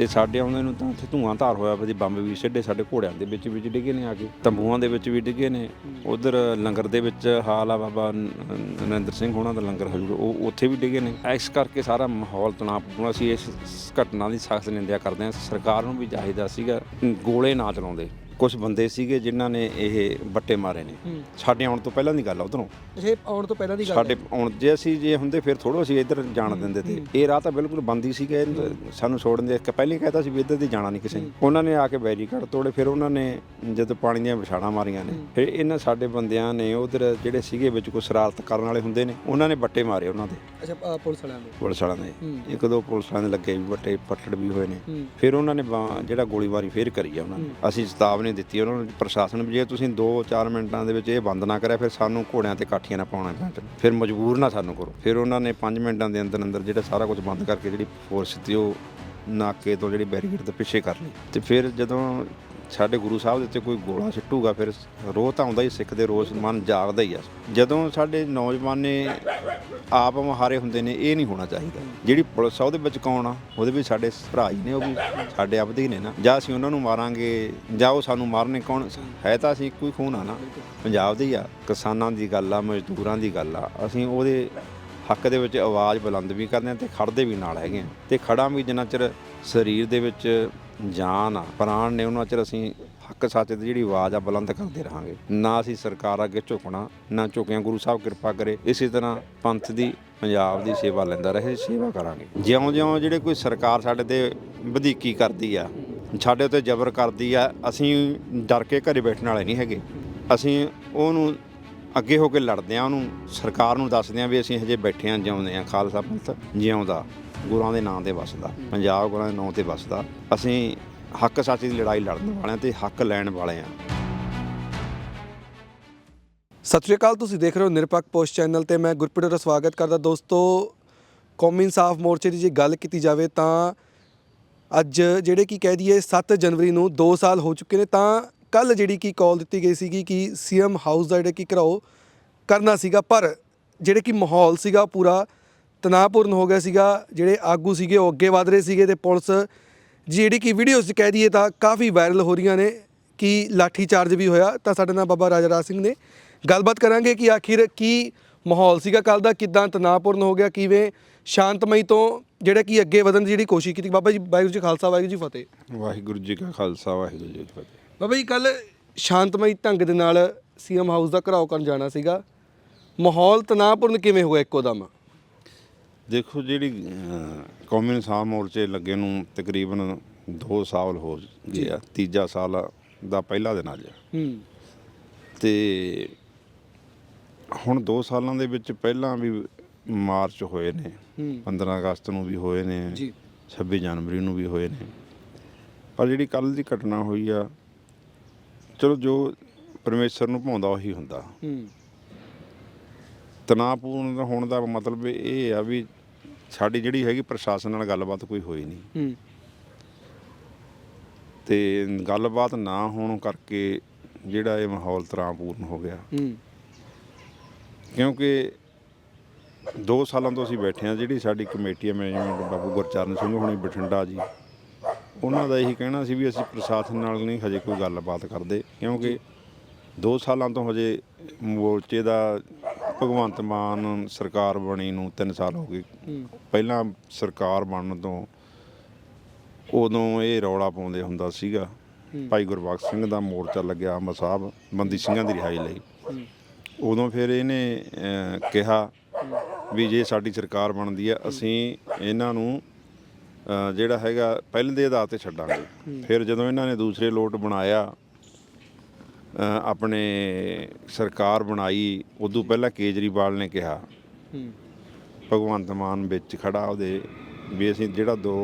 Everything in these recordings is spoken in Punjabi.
ਤੇ ਸਾਡੇ ਆਉਂਦੇ ਨੂੰ ਤਾਂ ਉੱਥੇ ਧੂਆਂ ਧਾਰ ਹੋਇਆ ਪਿਆ ਬੰਬ ਵੀ ਸਿੱਧੇ ਸਾਡੇ ਘੋੜਿਆਂ ਦੇ ਵਿੱਚ ਵਿੱਚ ਡਿੱਗੇ ਨੇ ਆ ਕੇ ਤੰਬੂਆਂ ਦੇ ਵਿੱਚ ਵੀ ਡਿੱਗੇ ਨੇ। ਉਧਰ ਲੰਗਰ ਦੇ ਵਿੱਚ ਹਾਲ ਆ ਬਾਬਾ ਨਰਿੰਦਰ ਸਿੰਘ ਹੋਣਾ ਦਾ ਲੰਗਰ ਹਜੂਰ, ਉਹ ਉੱਥੇ ਵੀ ਡਿੱਗੇ ਨੇ। ਇਸ ਕਰਕੇ ਸਾਰਾ ਮਾਹੌਲ ਤਣਾਅਪੂਰਨ ਅਸੀਂ ਇਸ ਘਟਨਾ ਦੀ ਸਖਤ ਨਿੰਦਿਆ ਕਰਦੇ ਹਾਂ। ਸਰਕਾਰ ਨੂੰ ਵੀ ਚਾਹੀਦਾ ਸੀਗਾ, ਗੋਲੇ ਨਾ ਚਲਾਉਂਦੇ। ਕੁਝ ਬੰਦੇ ਸੀਗੇ ਜਿਨ੍ਹਾਂ ਨੇ ਇਹ ਬੱਟੇ ਮਾਰੇ ਨੇ। ਸਾਡੇ ਆਉਣ ਤੋਂ ਪਹਿਲਾਂ ਦੀ ਗੱਲ ਆ ਉਧਰੋਂ। ਇਹ ਆਉਣ ਤੋਂ ਪਹਿਲਾਂ ਦੀ ਗੱਲ ਸਾਡੇ ਆਉਣ ਜੇ ਅਸੀਂ ਜੇ ਹੁੰਦੇ ਫਿਰ ਥੋੜੋ ਅਸੀਂ ਇੱਧਰ ਜਾਣ ਦਿੰਦੇ ਤੇ ਇਹ ਰਾਹ ਤਾਂ ਬਿਲਕੁਲ ਬੰਦ ਹੀ ਸੀਗਾ। ਇਹ ਸਾਨੂੰ ਛੋੜਨ ਦੇ ਇੱਕ ਪਹਿਲੇ ਕਹਿਤਾ ਸੀ ਵੀ ਇੱਧਰ ਦੀ ਜਾਣਾ ਨਹੀਂ ਕਿਸੇ ਨੇ। ਉਹਨਾਂ ਨੇ ਆ ਕੇ ਬੈਰੀਕੇਡ ਤੋੜੇ ਫਿਰ ਉਹਨਾਂ ਨੇ ਜਦੋਂ ਪਾਣੀ ਦੀਆਂ ਵਿਛਾੜਾਂ ਮਾਰੀਆਂ ਨੇ ਫਿਰ ਇਹਨਾਂ ਸਾਡੇ ਬੰਦਿਆਂ ਨੇ ਉਧਰ ਜਿਹੜੇ ਸੀਗੇ ਵਿੱਚ ਕੋਈ ਸ਼ਰਾਰਤ ਕਰਨ ਵਾਲੇ ਹੁੰਦੇ ਨੇ ਉਹਨਾਂ ਨੇ ਬੱਟੇ ਮਾਰੇ ਉਹਨਾਂ ਦੇ। ਅੱਛਾ ਅ, ਪੁਲਿਸ ਵਾਲਿਆਂ ਦੇ। ਪੁਲਿਸ ਵਾਲਿਆਂ ਦੇ। ਇੱਕ ਦੋ ਪੁਲਿਸ ਵਾਲਿਆਂ ਦੇ ਲੱਗੇ ਵੀ ਬੱਟੇ ਪੱਟੜ ਵੀ ਹੋਏ ਨੇ। ਹੂੰ। ਫਿਰ ਉਹਨਾਂ ਨੇ ਜਿਹੜਾ ਗੋਲੀਬਾਰੀ ਫੇਰ ਕਰੀ ਆ ਉਹਨਾਂ ਨੇ। ਅਸੀਂ ਚੇਤਾਵਨੀ ਦਿੱਤੀ ਉਹਨਾਂ ਨੂੰ ਪ੍ਰਸ਼ਾਸਨ ਵੀ ਜੇ ਤੁਸੀਂ 2-4 ਮਿੰਟਾਂ ਦੇ ਵਿੱਚ ਇਹ ਬੰਦ ਨਾ ਕਰਿਆ, ਫਿਰ ਸਾਨੂੰ ਘੋੜਿਆਂ ਤੇ ਕਾਠੀਆਂ ਨਾ ਪਾਉਣਾ ਪੈਣ ਫਿਰ ਮਜਬੂਰ ਨਾ ਸਾਨੂੰ ਕਰੋ। ਫਿਰ ਉਹਨਾਂ ਨੇ 5 ਮਿੰਟਾਂ ਦੇ ਅੰਦਰ ਅੰਦਰ ਜਿਹੜਾ ਸਾਰਾ ਕੁਝ ਬੰਦ ਕਰਕੇ ਜਿਹੜੀ ਫੋਰਸ ਸੀ, ਉਹ ਨਾਕੇ ਤੋਂ ਜਿਹੜੀ ਬੈਰੀਕੇਡ ਤੋਂ ਪਿੱਛੇ ਕਰ ਲਈ। ਤੇ ਫਿਰ ਜਦੋਂ ਸਾਡੇ ਗੁਰੂ ਸਾਹਿਬ ਦੇ ਉੱਤੇ ਕੋਈ ਗੋਲਾ ਸਿੱਟੂਗਾ, ਫਿਰ ਰੋਹ ਤਾਂ ਆਉਂਦਾ ਹੀ ਸਿੱਖ ਦੇ ਰੋਸ ਮਨ ਜਾਗਦਾ ਹੀ ਆ। ਜਦੋਂ ਸਾਡੇ ਨੌਜਵਾਨ ਨੇ ਆਪ ਮਹਾਰੇ ਹੁੰਦੇ ਨੇ, ਇਹ ਨਹੀਂ ਹੋਣਾ ਚਾਹੀਦਾ। ਜਿਹੜੀ ਪੁਲਿਸ ਆ, ਉਹਦੇ ਵਿੱਚ ਕੌਣ ਆ? ਉਹਦੇ ਵਿੱਚ ਸਾਡੇ ਭਰਾ ਹੀ ਨੇ, ਉਹ ਵੀ ਸਾਡੇ ਆਪਦੇ ਹੀ ਨੇ ਨਾ। ਜਾਂ ਅਸੀਂ ਉਹਨਾਂ ਨੂੰ ਮਾਰਾਂਗੇ, ਜਾਂ ਉਹ ਸਾਨੂੰ ਮਾਰਨੇ ਕੌਣ? ਹੈ ਤਾਂ ਅਸੀਂ ਇੱਕੋ ਹੀ ਖੂਨ ਆ ਨਾ। ਪੰਜਾਬ ਦੇ ਹੀ ਆ, ਕਿਸਾਨਾਂ ਦੀ ਗੱਲ ਆ, ਮਜ਼ਦੂਰਾਂ ਦੀ ਗੱਲ ਆ। ਅਸੀਂ ਉਹਦੇ ਹੱਕ ਦੇ ਵਿੱਚ ਆਵਾਜ਼ ਬੁਲੰਦ ਵੀ ਕਰਦੇ ਹਾਂ ਤੇ ਖੜਦੇ ਵੀ ਨਾਲ ਹੈਗੇ ਆ। ਤੇ ਖੜਾ ਵੀ ਜਿੰਨਾ ਚਿਰ ਸਰੀਰ ਦੇ ਵਿੱਚ ਜਾਨ ਆ, ਪ੍ਰਾਣ ਨੇ ਉਹਨਾਂ ਚਿਰ ਅਸੀਂ ਹੱਕ ਸੱਚ ਦੀ ਜਿਹੜੀ ਆਵਾਜ਼ ਆ ਬੁਲੰਦ ਕਰਦੇ ਰਹਾਂਗੇ। ਨਾ ਅਸੀਂ ਸਰਕਾਰ ਅੱਗੇ ਝੁਕਣਾ, ਨਾ ਝੁਕਿਆ ਗੁਰੂ ਸਾਹਿਬ ਕਿਰਪਾ ਕਰੇ, ਇਸੇ ਤਰ੍ਹਾਂ ਪੰਥ ਦੀ, ਪੰਜਾਬ ਦੀ ਸੇਵਾ ਲੈਂਦਾ ਰਹੇ, ਸੇਵਾ ਕਰਾਂਗੇ। ਜਿਉਂ-ਜਿਉਂ ਜਿਹੜੇ ਕੋਈ ਸਰਕਾਰ ਸਾਡੇ ਤੇ ਵਧੀਕੀ ਕਰਦੀ ਆ, ਸਾਡੇ ਉੱਤੇ ਜ਼ਬਰ ਕਰਦੀ ਆ, ਅਸੀਂ ਡਰ ਕੇ ਘਰੇ ਬੈਠਣ ਵਾਲੇ ਨਹੀਂ ਹੈਗੇ। ਅਸੀਂ ਉਹਨੂੰ ਅੱਗੇ ਹੋ ਕੇ ਲੜਦੇ ਆ ਉਹਨੂੰ, ਸਰਕਾਰ ਨੂੰ ਦੱਸਦੇ ਆ ਵੀ ਅਸੀਂ ਹਜੇ ਬੈਠੇ ਆ ਜਿਉਂਦੇ ਆ ਖਾਲਸਾ ਪੰਥ ਜਿਉਂਦਾ ਗੁਰਾਂ ਦੇ ਨਾਂ ਤੇ ਵਸਦਾ, ਪੰਜਾਬ ਗੁਰਾਂ ਦੇ ਨਾਂ ਤੇ ਵਸਦਾ। ਅਸੀਂ ਹੱਕ ਸੱਚ ਦੀ ਲੜਾਈ ਲੜਨ ਵਾਲੇ ਆ ਤੇ ਹੱਕ ਲੈਣ ਵਾਲੇ ਆ ਸਤਿ ਸ਼੍ਰੀ ਅਕਾਲ, ਤੁਸੀਂ ਦੇਖ ਰਹੇ ਹੋ ਨਿਰਪੱਖ ਪੋਸਟ ਚੈਨਲ ਤੇ ਮੈਂ ਗੁਰਪ੍ਰੀਤ ਦਾ ਸਵਾਗਤ ਕਰਦਾ। ਦੋਸਤੋ, ਕੌਮੀ ਇਨਸਾਫ ਮੋਰਚੇ ਦੀ ਜੇ ਗੱਲ ਕੀਤੀ ਜਾਵੇ ਤਾਂ ਅੱਜ ਜਿਹੜੇ ਕੀ ਕਹਿ ਦਈਏ 7 ਜਨਵਰੀ ਨੂੰ 2 ਸਾਲ ਹੋ ਚੁੱਕੇ ਨੇ, ਤਾਂ ਕੱਲ ਜਿਹੜੀ ਕਿ ਕਾਲ ਦਿੱਤੀ ਗਈ ਸੀਗੀ ਕਿ ਸੀਐਮ ਹਾਊਸ ਦਾ ਜਿਹੜਾ ਕਿ ਘਰਾਓ ਕਰਨਾ ਸੀਗਾ, ਪਰ ਜਿਹੜੇ ਕਿ ਮਾਹੌਲ ਸੀਗਾ ਪੂਰਾ ਤਣਾਅਪੂਰਨ ਹੋ ਗਿਆ ਸੀਗਾ, ਜਿਹੜੇ ਆਗੂ ਸੀਗੇ ਉਹ ਅੱਗੇ ਵਧ ਰਹੇ ਸੀਗੇ ਤੇ ਪੁਲਿਸ ਜਿਹੜੀ ਕਿ ਵੀਡੀਓਜ਼ ਕਹਿ ਦਈਏ ਤਾਂ ਕਾਫੀ ਵਾਇਰਲ ਹੋ ਰਹੀਆਂ ਨੇ, ਕਿ ਲਾਠੀ ਚਾਰਜ ਵੀ ਹੋਇਆ। ਤਾਂ ਸਾਡੇ ਨਾਲ ਬਾਬਾ ਰਾਜਾ ਰਾਜ ਸਿੰਘ ਨੇ ਗੱਲਬਾਤ ਕਰਾਂਗੇ ਕਿ ਆਖਿਰ ਕੀ ਮਾਹੌਲ ਸੀਗਾ ਕੱਲ ਦਾ, ਕਿਦਾਂ ਤਣਾਅਪੂਰਨ ਹੋ ਗਿਆ, ਕਿਵੇਂ ਸ਼ਾਂਤਮਈ ਤੋਂ ਜਿਹੜਾ ਕਿ ਅੱਗੇ ਵਧਣ ਦੀ ਜਿਹੜੀ ਕੋਸ਼ਿਸ਼ ਕੀਤੀ। ਬਾਬਾ ਜੀ, ਵਾਹਿਗੁਰੂ ਜੀ ਖਾਲਸਾ, ਵਾਹਿਗੁਰੂ ਜੀ ਫਤਿਹ। ਵਾਹਿਗੁਰੂ ਜੀ ਕਾ ਖਾਲਸਾ, ਵਾਹਿਗੁਰੂ ਜੀ ਫਤਿਹ। ਬਾਬਾ ਜੀ ਕੱਲ ਸ਼ਾਂਤਮਈ ਢੰਗ ਦੇ ਨਾਲ ਸੀਐਮ ਹਾਊਸ ਦਾ ਘਰਾਓ ਕਰਨ ਜਾਣਾ ਸੀਗਾ। ਮਾਹੌਲ ਤਣਾਅਪੂਰਨ ਕਿਵੇਂ ਹੋਇਆ ਇੱਕੋ ਦਮ? ਦੇਖੋ ਜਿਹੜੀ ਅਹ, ਕੌਮੀ ਇਨਸਾਫ ਮੋਰਚੇ ਲੱਗੇ ਨੂੰ ਤਕਰੀਬਨ 2 ਸਾਲ ਹੋ ਗਏ ਆ ਤੀਜਾ ਸਾਲ ਦਾ ਪਹਿਲਾ ਦਿਨ ਅੱਜ ਹੂੰ। ਤੇ ਹੁਣ 2 ਸਾਲਾਂ ਦੇ ਵਿੱਚ ਪਹਿਲਾਂ ਵੀ ਮਾਰਚ ਹੋਏ ਨੇ ਹੂੰ। 15 ਅਗਸਤ ਨੂੰ ਵੀ ਹੋਏ ਨੇ ਜੀ। 26 ਜਨਵਰੀ ਨੂੰ ਵੀ ਹੋਏ ਨੇ। ਪਰ ਜਿਹੜੀ ਕੱਲ ਦੀ ਘਟਨਾ ਹੋਈ ਆ ਚਲੋ ਜੋ ਪਰਮੇਸ਼ਰ ਨੂੰ ਭਾਉਂਦਾ ਉਹੀ ਹੁੰਦਾ। ਹੂੰ। ਤਣਾਅਪੂਰਨ ਹੋਣ ਦਾ ਮਤਲਬ ਇਹ ਆ ਵੀ ਸਾਡੀ ਜਿਹੜੀ ਹੈਗੀ ਪ੍ਰਸ਼ਾਸਨ ਨਾਲ ਗੱਲਬਾਤ ਕੋਈ ਹੋਈ ਨਹੀਂ। ਹੂੰ। ਤੇ ਗੱਲਬਾਤ ਨਾ ਹੋਣ ਕਰਕੇ ਜਿਹੜਾ ਇਹ ਮਾਹੌਲ ਤਣਾਅਪੂਰਨ ਹੋ ਗਿਆ। ਹੂੰ। ਕਿਉਂਕਿ 2 ਸਾਲਾਂ ਤੋਂ ਅਸੀਂ ਬੈਠੇ ਆ ਜਿਹੜੀ ਸਾਡੀ ਕਮੇਟੀ ਹੈ ਮੈਨੇਜਮੈਂਟ ਬਾਬੂ ਗੁਰਚਰਨ ਸਿੰਘ ਹੋਣੀ ਬਠਿੰਡਾ ਜੀ। ਉਹਨਾਂ ਦਾ ਇਹੀ ਕਹਿਣਾ ਸੀ ਵੀ ਅਸੀਂ ਪ੍ਰਸ਼ਾਸਨ ਨਾਲ ਨਹੀਂ ਹਜੇ ਕੋਈ ਗੱਲਬਾਤ ਕਰਦੇ, ਕਿਉਂਕਿ 2 ਸਾਲਾਂ ਤੋਂ ਹਜੇ ਮੋਰਚੇ ਦਾ ਭਗਵੰਤ ਮਾਨ ਸਰਕਾਰ ਬਣੀ ਨੂੰ 3 ਸਾਲ ਹੋ ਗਏ। ਪਹਿਲਾਂ ਸਰਕਾਰ ਬਣਨ ਤੋਂ ਉਦੋਂ ਇਹ ਰੌਲਾ ਪਾਉਂਦੇ ਹੁੰਦਾ ਸੀਗਾ, ਭਾਈ ਗੁਰਬਖਸ਼ ਸਿੰਘ ਦਾ ਮੋਰਚਾ ਲੱਗਿਆ ਅੰਬ ਸਾਹਿਬ, ਬੰਦੀ ਸਿੰਘਾਂ ਦੀ ਰਿਹਾਈ ਲਈ। ਉਦੋਂ ਫਿਰ ਇਹਨੇ ਕਿਹਾ ਵੀ ਜੇ ਸਾਡੀ ਸਰਕਾਰ ਬਣਦੀ ਆ ਅਸੀਂ ਇਹਨਾਂ ਨੂੰ ਜਿਹੜਾ ਹੈਗਾ ਪਹਿਲੇ ਦੇ ਆਧਾਰ ਤੇ ਛੱਡਾਂਗੇ। ਫਿਰ ਜਦੋਂ ਇਹਨਾਂ ਨੇ ਦੂਸਰੇ ਲੋਟ ਬਣਾਇਆ ਆਪਣੇ ਸਰਕਾਰ ਬਣਾਈ ਉਦੋਂ ਪਹਿਲਾਂ ਕੇਜਰੀਵਾਲ ਨੇ ਕਿਹਾ ਭਗਵੰਤ ਮਾਨ ਵਿੱਚ ਖੜਾ ਉਹਦੇ ਵੀ ਅਸੀਂ ਜਿਹੜਾ ਦੋ